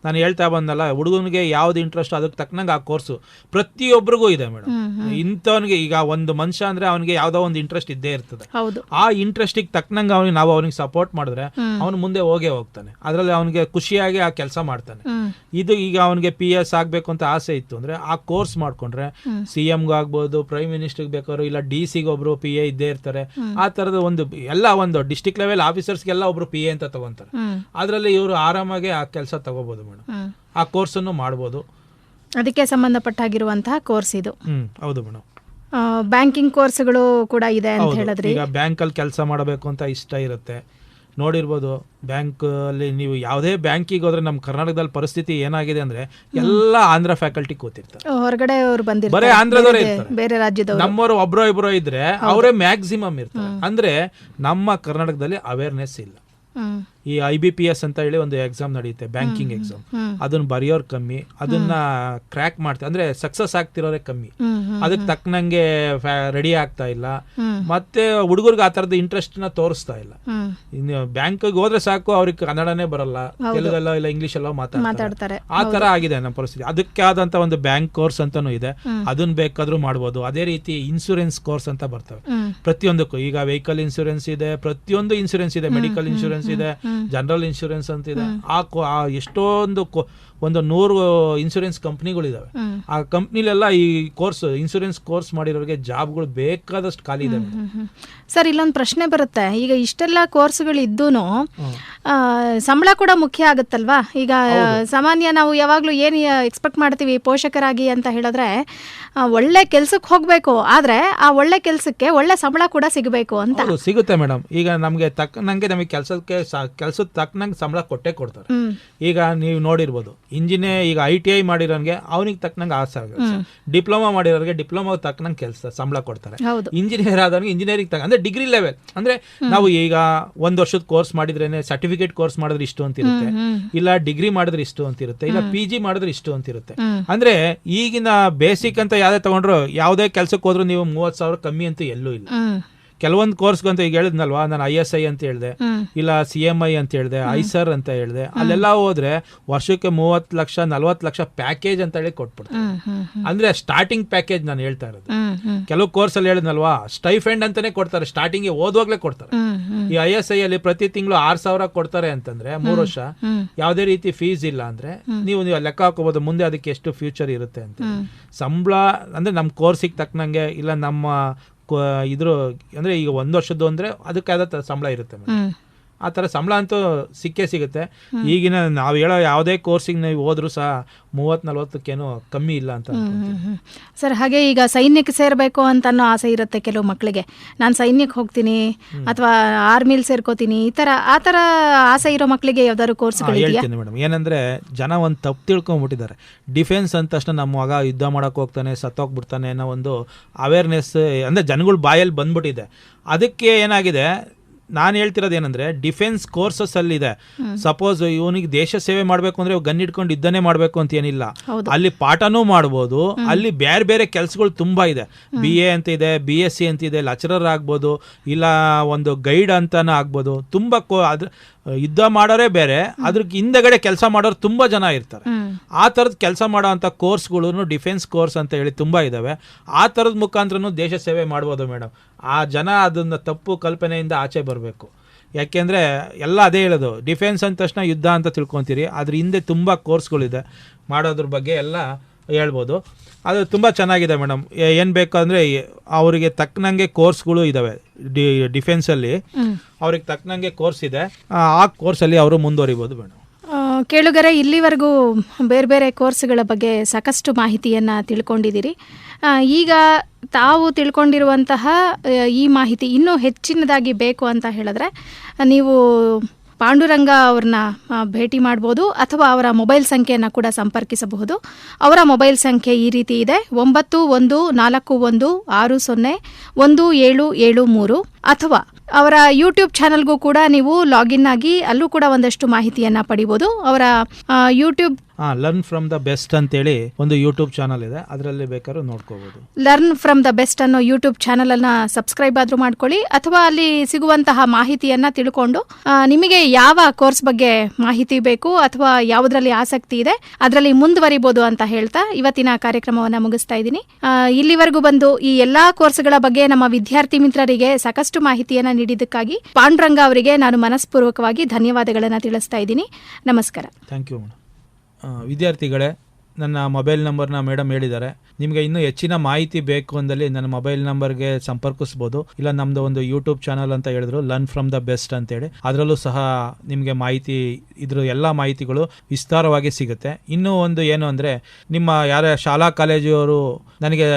ನಾನು ಹೇಳ್ತಾ ಬಂದಲ್ಲ ಹುಡುಗನಿಗೆ ಯಾವ್ದು ಇಂಟ್ರೆಸ್ಟ್ ಅದಕ್ಕೆ ತಕ್ಕನಂಗೆ ಆ ಕೋರ್ಸು ಪ್ರತಿಯೊಬ್ಬರಿಗೂ ಇದೆ ಮೇಡಮ್ ಇಂಥವನಿಗೆ ಈಗ ಒಂದು ಮನುಷ್ಯ ಅಂದ್ರೆ ಅವನಿಗೆ ಯಾವ್ದೋ ಒಂದು ಇಂಟ್ರೆಸ್ಟ್ ಇದ್ದೇ ಇರ್ತದೆ. ಆ ಇಂಟ್ರೆಸ್ಟಿಗೆ ತಕ್ಕನಂಗೆ ಅವನಿಗೆ ನಾವು ಅವನಿಗೆ ಸಪೋರ್ಟ್ ಮಾಡಿದ್ರೆ. ಅವನು ಮುಂದೆ ಹೋಗೇ ಹೋಗ್ತಾನೆ. ಅದರಲ್ಲಿ ಅವನಿಗೆ ಖುಷಿಯಾಗಿ ಆ ಕೆಲಸ ಮಾಡ್ತಾನೆ. ಇದು ಈಗ ಅವನಿಗೆ ಪಿ ಎಸ್ ಆಗಬೇಕು ಅಂತ ಆಸೆ ಇತ್ತು ಅಂದ್ರೆ ಆ ಕೋರ್ಸ್ ಮಾಡ್ಕೊಂಡ್ರೆ. ಸಿ ಎಮ್ಗೂ ಆಗ್ಬೋದು ಪ್ರೈಮ್ ಮಿನಿಸ್ಟರ್ಗೆ ಬೇಕಾದ್ರು ಇಲ್ಲ ಡಿ ಸಿಗೆ ಒಬ್ರು ಪಿ ಎ ಇದ್ದೇ ಇರ್ತಾರೆ. ಆ ತರದ ಒಂದು ಎಲ್ಲ ಒಂದು ಡಿಸ್ಟಿಕ್ ಲೆವೆಲ್ ಆಫೀಸರ್ಸ್ಗೆಲ್ಲ ಒಬ್ರು ಪಿ ಎ ಅಂತ ತಗೊಂತಾರೆ. ಅದರಲ್ಲಿ ಇವರು ಆರಾಮಾಗಿ ಆ ಕೆಲಸ ತಗೋಬಹುದು ಮೇಡಮ್. ಆ ಕೋರ್ಸನ್ನು ಮಾಡ್ಬೋದು. ಅದಕ್ಕೆ ಸಂಬಂಧಪಟ್ಟಾಗಿರುವಂತಹ ಕೋರ್ಸ್ ಇದು. ಹ್ಮ್ ಹೌದು ಮೇಡಮ್ ಬ್ಯಾಂಕಿಂಗ್ ಕೋರ್ಸ್ಗಳು ಕೂಡ ಇದೆ ಅಂತ ಹೇಳಿದ್ರೆ ಹೇಳಿದ್ರಿ. ಈಗ ಬ್ಯಾಂಕಲ್ಲಿ ಕೆಲಸ ಮಾಡಬೇಕು ಅಂತ ಇಷ್ಟ ಇರುತ್ತೆ. ನೋಡಿರ್ಬೋದು ಬ್ಯಾಂಕ್ ಅಲ್ಲಿ ನೀವು ಯಾವುದೇ ಬ್ಯಾಂಕಿಗೆ ಹೋದ್ರೆ ನಮ್ಮ ಕರ್ನಾಟಕದಲ್ಲಿ ಪರಿಸ್ಥಿತಿ ಏನಾಗಿದೆ ಅಂದ್ರೆ ಎಲ್ಲ ಆಂಧ್ರ ಫ್ಯಾಕಲ್ಟಿ ಕೂತಿರ್ತಾರೆ. ಹೊರಗಡೆ ಅವರು ಬರೀ ಬಂದಿರ್ತಾರೆ ಆಂಧ್ರದವರೇ ಬೇರೆ- ಬೇರೆ ರಾಜ್ಯದವರು. ನಮ್ಮವರು ಒಬ್ರೋ ಇಬ್ರೋ ಇದ್ರೆ ಅವರೇ ಮ್ಯಾಕ್ಸಿಮಮ್ ಇರ್ತಾರೆ. ಅಂದ್ರೆ ನಮ್ಮ ಕರ್ನಾಟಕದಲ್ಲಿ ಅವೇರ್ನೆಸ್ ಇಲ್ಲ. ಈ ಐ ಬಿ ಪಿ ಎಸ್ ಅಂತ ಹೇಳಿ ಒಂದು ಎಕ್ಸಾಮ್ ನಡೆಯುತ್ತೆ ಬ್ಯಾಂಕಿಂಗ್ ಎಕ್ಸಾಮ್. ಅದನ್ನ ಬರೆಯೋರು ಕಮ್ಮಿ ಅದನ್ನ ಕ್ರ್ಯಾಕ್ ಮಾಡ್ತಾರೆ ಅಂದ್ರೆ ಸಕ್ಸಸ್ ಆಗ್ತಿರೋರೇ ಕಮ್ಮಿ. ಅದಕ್ಕೆ ತಕ್ಕನಂಗೆ ರೆಡಿ ಆಗ್ತಾ ಇಲ್ಲ. ಮತ್ತೆ ಹುಡುಗರಿಗೆ ಆ ತರದ ಇಂಟ್ರೆಸ್ಟ್ನ ತೋರಿಸ್ತಾ ಇಲ್ಲ. ಇನ್ನು ಬ್ಯಾಂಕ್ಗೆ ಹೋದ್ರೆ ಸಾಕು ಅವ್ರಿಗೆ ಕನ್ನಡನೇ ಬರಲ್ಲ. ತೆಲುಗಲ್ಲ ಇಲ್ಲ ಇಂಗ್ಲಿಷ್ ಎಲ್ಲ ಮಾತಾಡ್ತಾರೆ. ಆ ತರ ಆಗಿದೆ ನಮ್ಮ ಪರಿಸ್ಥಿತಿ. ಅದಕ್ಕೆ ಆದಂತ ಒಂದು ಬ್ಯಾಂಕ್ ಕೋರ್ಸ್ ಅಂತಾನು ಇದೆ. ಅದನ್ನ ಬೇಕಾದ್ರೂ ಮಾಡ್ಬೋದು. ಅದೇ ರೀತಿ ಇನ್ಸೂರೆನ್ಸ್ ಕೋರ್ಸ್ ಅಂತ ಬರ್ತವೆ. ಪ್ರತಿಯೊಂದಕ್ಕೂ. ಈಗ ವೆಹಿಕಲ್ ಇನ್ಸೂರೆನ್ಸ್ ಇದೆ ಪ್ರತಿಯೊಂದು ಇನ್ಸೂರೆನ್ಸ್ ಇದೆ ಮೆಡಿಕಲ್ ಇನ್ಸೂರೆನ್ಸ್ ಇದೆ. ಜನರಲ್ ಇನ್ಶೂರೆನ್ಸ್ ಅಂತ ಇದೆ ಆ ಎಷ್ಟೊಂದು ಒಂದು ನೂರು ಇನ್ಶೂರೆನ್ಸ್ ಕಂಪ್ನಿಗಳಿದಾವೆ ಆ ಕಂಪ್ನಿಲೆಲ್ಲ ಈ ಕೋರ್ಸ್ ಇನ್ಸೂರೆನ್ಸ್ ಕೋರ್ಸ್ ಮಾಡಿರೋರಿಗೆ ಜಾಬ್ಗಳು ಬೇಕಾದಷ್ಟು ಖಾಲಿ ಇದೆ. ಸರ್ ಇಲ್ಲೊಂದು ಪ್ರಶ್ನೆ ಬರುತ್ತೆ. ಈಗ ಇಷ್ಟೆಲ್ಲ ಕೋರ್ಸ್ಗಳು ಗಳು ಹ್ಮ್. ಆ, ಸಂಬಳ ಕೂಡ ಮುಖ್ಯ ಆಗುತ್ತಲ್ವಾ? ಈಗ ಸಾಮಾನ್ಯ ನಾವು ಯಾವಾಗಲೂ ಏನು ಎಕ್ಸ್ಪೆಕ್ಟ್ ಮಾಡ್ತೀವಿ ಪೋಷಕರಾಗಿ ಅಂತ ಹೇಳಿದ್ರೆ ಒಳ್ಳೆ ಕೆಲ್ಸಕ್ಕೆ ಹೋಗಬೇಕು. ಆದರೆ ಆ ಒಳ್ಳೆ ಕೆಲಸಕ್ಕೆ ಒಳ್ಳೆ ಸಂಬಳ ಕೂಡ ಸಿಗಬೇಕು ಅಂತ. ಸಿಗುತ್ತೆ ಮೇಡಮ್. ಈಗ ನಮಗೆ ತಕ್ಕನಂಗೆ ನಮಗೆ ಕೆಲಸಕ್ಕೆ ಕೆಲಸದ ತಕ್ಕನಂಗೆ ಸಂಬಳ ಕೊಟ್ಟೆ ಕೊಡ್ತಾರೆ. ಈಗ ನೀವು ನೋಡಿರ್ಬೋದು ಇಂಜಿನಿಯರ್ ಈಗ ಐ ಟಿ ಐ ಮಾಡಿರೋನ್ಗೆ ಅವನಿಗೆ ತಕ್ಕನಂಗೆ ಆಸೆ ಆಗುತ್ತೆ ಡಿಪ್ಲೊಮಾ ಮಾಡಿರೋರಿಗೆ ಡಿಪ್ಲೊಮಾ ತಕ್ಕನಂಗೆ ಕೆಲಸ ಸಂಬಳ ಕೊಡ್ತಾರೆ. ಇಂಜಿನಿಯರ್ ಆದವನಿಗೆ ಇಂಜಿನಿಯರಿಂಗ್ ತಗ ಅಂದ್ರೆ ಡಿಗ್ರಿ ಲೆವೆಲ್. ಅಂದ್ರೆ ನಾವು ಈಗ ಒಂದ್ ವರ್ಷದ ಕೋರ್ಸ್ ಮಾಡಿದ್ರೇನೆ ಸರ್ಟಿಫಿಕೇಟ್ ಕೋರ್ಸ್ ಮಾಡಿದ್ರೆ ಇಷ್ಟು ಅಂತ ಇರುತ್ತೆ ಇಲ್ಲ ಡಿಗ್ರಿ ಮಾಡಿದ್ರೆ ಇಷ್ಟು ಅಂತ ಇರುತ್ತೆ ಇಲ್ಲ ಪಿ ಜಿ ಮಾಡಿದ್ರೆ ಇಷ್ಟು ಅಂತ ಇರುತ್ತೆ ಅಂದ್ರೆ ಈಗಿನ ಬೇಸಿಕ್ ಅಂತ ಯಾವ್ದೇ ತಗೊಂಡ್ರು ಯಾವುದೇ ಕೆಲಸಕ್ಕೆ ಹೋದ್ರು ನೀವು ಮೂವತ್ ಸಾವಿರ ಕಮ್ಮಿ ಅಂತ ಎಲ್ಲೂ ಇಲ್ಲ. ಕೆಲವೊಂದು ಕೋರ್ಸ್ಗಂತ ಈಗ ಹೇಳಿದ್ನಲ್ವಾ ನಾನು ಐ ಎಸ್ ಐ ಅಂತ ಹೇಳಿದೆ ಇಲ್ಲ ಸಿ ಎಂ ಐ ಅಂತ ಹೇಳಿದೆ ಐಸರ್ ಅಂತ ಹೇಳಿದೆ ಅಲ್ಲೆಲ್ಲ ಹೋದ್ರೆ ವರ್ಷಕ್ಕೆ ಮೂವತ್ತು ಲಕ್ಷ ನಲ್ವತ್ತು ಲಕ್ಷ ಪ್ಯಾಕೇಜ್ ಅಂತ ಹೇಳಿ ಕೊಟ್ಬಿಡ್ತಾರೆ. ಅಂದ್ರೆ ಸ್ಟಾರ್ಟಿಂಗ್ ಪ್ಯಾಕೇಜ್ ನಾನು ಹೇಳ್ತಾ ಇರೋದು. ಕೆಲವು ಕೋರ್ಸ್ ಅಲ್ಲಿ ಹೇಳಿದ್ನಲ್ವಾ ಸ್ಟೈಫೆಂಡ್ ಅಂತಾನೆ ಕೊಡ್ತಾರೆ ಸ್ಟಾರ್ಟಿಂಗ್ ಓದುವಾಗ್ಲೇ ಕೊಡ್ತಾರೆ. ಈ ಐ ಎಸ್ ಐ ಅಲ್ಲಿ ಪ್ರತಿ ತಿಂಗಳು ಆರ್ ಸಾವಿರ ಕೊಡ್ತಾರೆ ಅಂತಂದ್ರೆ ಮೂರು ವರ್ಷ ಯಾವುದೇ ರೀತಿ ಫೀಸ್ ಇಲ್ಲ ಅಂದ್ರೆ ನೀವು ನೀವು ಲೆಕ್ಕ ಹಾಕೋಬಹುದು ಮುಂದೆ ಅದಕ್ಕೆ ಎಷ್ಟು ಫ್ಯೂಚರ್ ಇರುತ್ತೆ ಅಂತ. ಸಂಬಳ ಅಂದ್ರೆ ನಮ್ಮ ಕೋರ್ಸಿಗೆ ತಕ್ಕನಂಗೆ ಇಲ್ಲ ನಮ್ಮ ಇದ್ರ ಅಂದ್ರೆ ಈಗ ಒಂದ್ ವರ್ಷದ್ದು ಅಂದ್ರೆ ಅದಕ್ಕೆ ಆದ ಸಂಬಳ ಇರುತ್ತೆ madam. ಆ ಥರ ಸಂಬಳ ಅಂತೂ ಸಿಕ್ಕೇ ಸಿಗುತ್ತೆ. ಈಗಿನ ನಾವು ಹೇಳೋ ಯಾವುದೇ ಕೋರ್ಸಿಗೆ ನೀವು ಹೋದರೂ ಸಹ ಮೂವತ್ತು ನಲ್ವತ್ತಕ್ಕೇನು ಕಮ್ಮಿ ಇಲ್ಲ ಅಂತ. ಸರ್ ಹಾಗೆ ಈಗ ಸೈನ್ಯಕ್ಕೆ ಸೇರಬೇಕು ಅಂತ ಅನ್ನೋ ಆಸೆ ಇರುತ್ತೆ ಕೆಲವು ಮಕ್ಕಳಿಗೆ ನಾನು ಸೈನ್ಯಕ್ಕೆ ಹೋಗ್ತೀನಿ ಅಥವಾ ಆರ್ಮಿಲಿ ಸೇರ್ಕೋತೀನಿ ಈ ಥರ ಆ ಥರ ಆಸೆ ಇರೋ ಮಕ್ಕಳಿಗೆ ಯಾವ್ದಾದ್ರು ಕೋರ್ಸ್ ಹೇಳ್ತೀನಿ ಮೇಡಮ್. ಏನಂದ್ರೆ ಜನ ಒಂದು ತಪ್ಪು ತಿಳ್ಕೊಂಡ್ಬಿಟ್ಟಿದ್ದಾರೆ ಡಿಫೆನ್ಸ್ ಅಂದ ತಕ್ಷಣ ನಮ್ಮ ಮಗ ಯುದ್ಧ ಮಾಡೋಕೆ ಹೋಗ್ತಾನೆ ಸತ್ತೋಗ್ಬಿಡ್ತಾನೆ ಅನ್ನೋ ಒಂದು ಅವೇರ್ನೆಸ್ ಅಂದ್ರೆ ಜನಗಳು ಬಾಯಲ್ಲಿ ಬಂದ್ಬಿಟ್ಟಿದೆ. ಅದಕ್ಕೆ ಏನಾಗಿದೆ ನಾನು ಹೇಳ್ತಿರೋದು ಏನಂದ್ರೆ ಡಿಫೆನ್ಸ್ ಕೋರ್ಸಸ್ ಅಲ್ಲಿ ಇದೆ ಸಪೋಸ್ ಇವನಿಗೆ ದೇಶ ಸೇವೆ ಮಾಡಬೇಕು ಅಂದ್ರೆ ಗನ್ ಇಟ್ಕೊಂಡು ಯುದ್ಧನೇ ಮಾಡಬೇಕು ಅಂತ ಏನಿಲ್ಲ. ಅಲ್ಲಿ ಪಾಠನೂ ಮಾಡ್ಬೋದು. ಅಲ್ಲಿ ಬೇರೆ ಬೇರೆ ಕೆಲಸಗಳು ತುಂಬಾ ಇದೆ. ಬಿ ಎ ಅಂತ ಇದೆ ಬಿ ಎಸ್ ಸಿ ಅಂತ ಇದೆ ಲೆಕ್ಚರರ್ ಆಗ್ಬೋದು ಇಲ್ಲ ಒಂದು ಗೈಡ್ ಅಂತಾನು ಆಗ್ಬೋದು. ತುಂಬಾ ಕೋ- ಅದ್ರ ಯುದ್ಧ ಮಾಡೋರೇ ಬೇರೆ ಅದ್ರ ಹಿಂದೆಗಡೆ ಕೆಲಸ ಮಾಡೋರು ತುಂಬಾ ಜನ ಇರ್ತಾರೆ. ಆ ಥರದ ಕೆಲಸ ಮಾಡೋ ಅಂಥ ಕೋರ್ಸ್ಗಳು ಡಿಫೆನ್ಸ್ ಕೋರ್ಸ್ ಅಂತ ಹೇಳಿ ತುಂಬ ಇದ್ದಾವೆ ಆ ಥರದ ಮುಖಾಂತರನು ದೇಶ ಸೇವೆ ಮಾಡ್ಬೋದು ಮೇಡಮ್. ಆ ಜನ ಅದನ್ನು ತಪ್ಪು ಕಲ್ಪನೆಯಿಂದ ಆಚೆ ಬರಬೇಕು. ಯಾಕೆಂದರೆ ಎಲ್ಲ ಅದೇ ಹೇಳೋದು. ಡಿಫೆನ್ಸ್ ಅಂದ ತಕ್ಷಣ ಯುದ್ಧ ಅಂತ ತಿಳ್ಕೊತೀರಿ. ಅದ್ರ ಹಿಂದೆ ತುಂಬ ಕೋರ್ಸ್ಗಳಿದೆ. ಮಾಡೋದ್ರ ಬಗ್ಗೆ ಎಲ್ಲ ಹೇಳ್ಬೋದು. ಅದು ತುಂಬ ಚೆನ್ನಾಗಿದೆ ಮೇಡಮ್. ಏನು ಬೇಕಂದರೆ ಅವರಿಗೆ ತಕ್ಕನಂಗೆ ಕೋರ್ಸ್ಗಳು ಇದ್ದಾವೆ ಡಿ ಡಿಫೆನ್ಸಲ್ಲಿ. ಅವ್ರಿಗೆ ತಕ್ಕನಂಗೆ ಕೋರ್ಸ್ ಇದೆ. ಆ- ಕೋರ್ಸಲ್ಲಿ ಅವರು ಮುಂದುವರಿಬೋದು ಮೇಡಮ್. ಕೇಳುಗರೆ, ಇಲ್ಲಿವರೆಗೂ ಬೇರೆ ಬೇರೆ ಕೋರ್ಸ್ಗಳ ಬಗ್ಗೆ ಸಾಕಷ್ಟು ಮಾಹಿತಿಯನ್ನು ತಿಳ್ಕೊಂಡಿದ್ದೀರಿ. ಈಗ ತಾವು ತಿಳ್ಕೊಂಡಿರುವಂತಹ ಈ ಮಾಹಿತಿ ಇನ್ನೂ ಹೆಚ್ಚಿನದಾಗಿ ಬೇಕು ಅಂತ ಹೇಳಿದ್ರೆ, ನೀವು ಪಾಂಡುರಂಗ ಅವ್ರನ್ನ ಭೇಟಿ ಮಾಡ್ಬೋದು, ಅಥವಾ ಅವರ ಮೊಬೈಲ್ ಸಂಖ್ಯೆಯನ್ನು ಕೂಡ ಸಂಪರ್ಕಿಸಬಹುದು. ಅವರ ಮೊಬೈಲ್ ಸಂಖ್ಯೆ ಈ ರೀತಿ ಇದೆ. ಒಂಬತ್ತು ಒಂದು ನಾಲ್ಕು ಒಂದು ಆರು ಸೊನ್ನೆ ಒಂದು ಏಳು ಏಳು ಮೂರು, ಅಥವಾ ಅವರ ಯೂಟ್ಯೂಬ್ ಚಾನಲ್ಗೂ ಕೂಡ ನೀವು ಲಾಗಿನ್ ಆಗಿ ಅಲ್ಲೂ ಕೂಡ ಒಂದಷ್ಟು ಮಾಹಿತಿಯನ್ನ ಪಡಿಬೋದು. ಅವರ ಯೂಟ್ಯೂಬ್ ಹಾಂ ಲರ್ನ್ ಫ್ರಮ್ ದ ಬೆಸ್ಟ್ ಅಂತೇಳಿ ಒಂದು ಯೂಟ್ಯೂಬ್ ಚಾನಲ್ ಇದೆ. ಅದರಲ್ಲಿ ಬೇಕಾದ್ರೂ ನೋಡ್ಕೋಬಹುದು ಲರ್ನ್ ಫ್ರಮ್ ದ ಬೆಸ್ಟ್ ಅನ್ನೋ ಯೂಟ್ಯೂಬ್ ಚಾನಲ್ ಅನ್ನ ಸಬ್ಸ್ಕ್ರೈಬ್ ಆದ್ರೂ ಮಾಡ್ಕೊಳ್ಳಿ ಅಥವಾ ಅಲ್ಲಿ ಸಿಗುವಂತಹ ಮಾಹಿತಿಯನ್ನ ತಿಳ್ಕೊಂಡು ಆ, ನಿಮಗೆ ಯಾವ ಕೋರ್ಸ್ ಬಗ್ಗೆ ಮಾಹಿತಿ ಬೇಕು ಅಥವಾ ಯಾವುದರಲ್ಲಿ ಆಸಕ್ತಿ ಇದೆ ಅದರಲ್ಲಿ ಮುಂದುವರಿಬಹುದು ಅಂತ ಹೇಳ್ತಾ ಇವತ್ತಿನ ಕಾರ್ಯಕ್ರಮವನ್ನ ಮುಗಿಸ್ತಾ ಇದ್ದೀನಿ. ಆ, ಇಲ್ಲಿವರೆಗೂ ಬಂದು ಈ ಎಲ್ಲಾ ಕೋರ್ಸ್ಗಳ ಬಗ್ಗೆ ನಮ್ಮ ವಿದ್ಯಾರ್ಥಿ ಮಿತ್ರರಿಗೆ ಸಾಕಷ್ಟು ಮಾಹಿತಿಯನ್ನ ನೀಡಿದ್ದಕ್ಕಾಗಿ ಪಾಂಡುರಂಗ ಅವರಿಗೆ ನಾನು ಮನಸ್ಪೂರ್ವಕವಾಗಿ ಧನ್ಯವಾದಗಳನ್ನು ತಿಳಿಸ್ತಾ ಇದ್ದೀನಿ. ನಮಸ್ಕಾರ. ಥ್ಯಾಂಕ್ ಯು ಮೇಡಮ್ ವಿದ್ಯಾರ್ಥಿಗಳೇ, ನನ್ನ ಮೊಬೈಲ್ ನಂಬರ್ನ ಮೇಡಮ್ ಹೇಳಿದ್ದಾರೆ. ನಿಮಗೆ ಇನ್ನೂ ಹೆಚ್ಚಿನ ಮಾಹಿತಿ ಬೇಕು ಅಂದಲ್ಲಿ ನನ್ನ ಮೊಬೈಲ್ ನಂಬರ್ಗೆ ಸಂಪರ್ಕಿಸ್ಬೋದು. ಇಲ್ಲ ನಮ್ಮದು ಒಂದು ಯೂಟ್ಯೂಬ್ ಚಾನಲ್ ಅಂತ ಹೇಳಿದ್ರು, ಲರ್ನ್ ಫ್ರಮ್ ದ ಬೆಸ್ಟ್ ಅಂತೇಳಿ. ಅದರಲ್ಲೂ ಸಹ ನಿಮಗೆ ಮಾಹಿತಿ, ಇದ್ರ ಎಲ್ಲ ಮಾಹಿತಿಗಳು ವಿಸ್ತಾರವಾಗಿ ಸಿಗುತ್ತೆ. ಇನ್ನೂ ಒಂದು ಏನು ಅಂದರೆ, ನಿಮ್ಮ ಯಾರ ಶಾಲಾ ಕಾಲೇಜಿಯವರು ನನಗೆ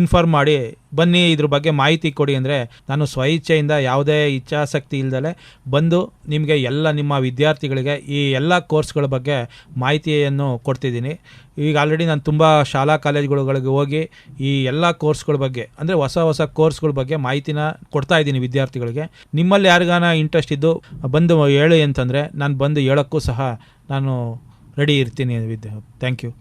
ಇನ್ಫಾರ್ಮ್ ಮಾಡಿ ಬನ್ನಿ, ಇದ್ರ ಬಗ್ಗೆ ಮಾಹಿತಿ ಕೊಡಿ ಅಂದರೆ ನಾನು ಸ್ವಇಚ್ಛೆಯಿಂದ ಯಾವುದೇ ಇಚ್ಛಾಸಕ್ತಿ ಇಲ್ದಲೆ ಬಂದು ನಿಮಗೆ ಎಲ್ಲ ನಿಮ್ಮ ವಿದ್ಯಾರ್ಥಿಗಳಿಗೆ ಈ ಎಲ್ಲ ಕೋರ್ಸ್ಗಳ ಬಗ್ಗೆ ಮಾಹಿತಿಯನ್ನು ಕೊಡ್ತಿದ್ದೀನಿ. ಈಗ ಆಲ್ರೆಡಿ ನಾನು ತುಂಬ ಶಾಲಾ ಕಾಲೇಜುಗಳಿಗೆ ಹೋಗಿ ಈ ಎಲ್ಲ ಕೋರ್ಸ್ಗಳ ಬಗ್ಗೆ ಅಂದರೆ ಹೊಸ ಹೊಸ ಕೋರ್ಸ್ಗಳ ಬಗ್ಗೆ ಮಾಹಿತಿನ ಕೊಡ್ತಾ ಇದ್ದೀನಿ ವಿದ್ಯಾರ್ಥಿಗಳಿಗೆ. ನಿಮ್ಮಲ್ಲಿ ಯಾರಿಗಾನ ಇಂಟ್ರೆಸ್ಟ್ ಇದ್ದು ಬಂದು ಹೇಳಿ ಅಂತಂದರೆ ನಾನು ಬಂದು ಹೇಳೋಕ್ಕೂ ಸಹ ನಾನು ರೆಡಿ ಇರ್ತೀನಿ ವಿದ್ಯಾ ಥ್ಯಾಂಕ್ ಯು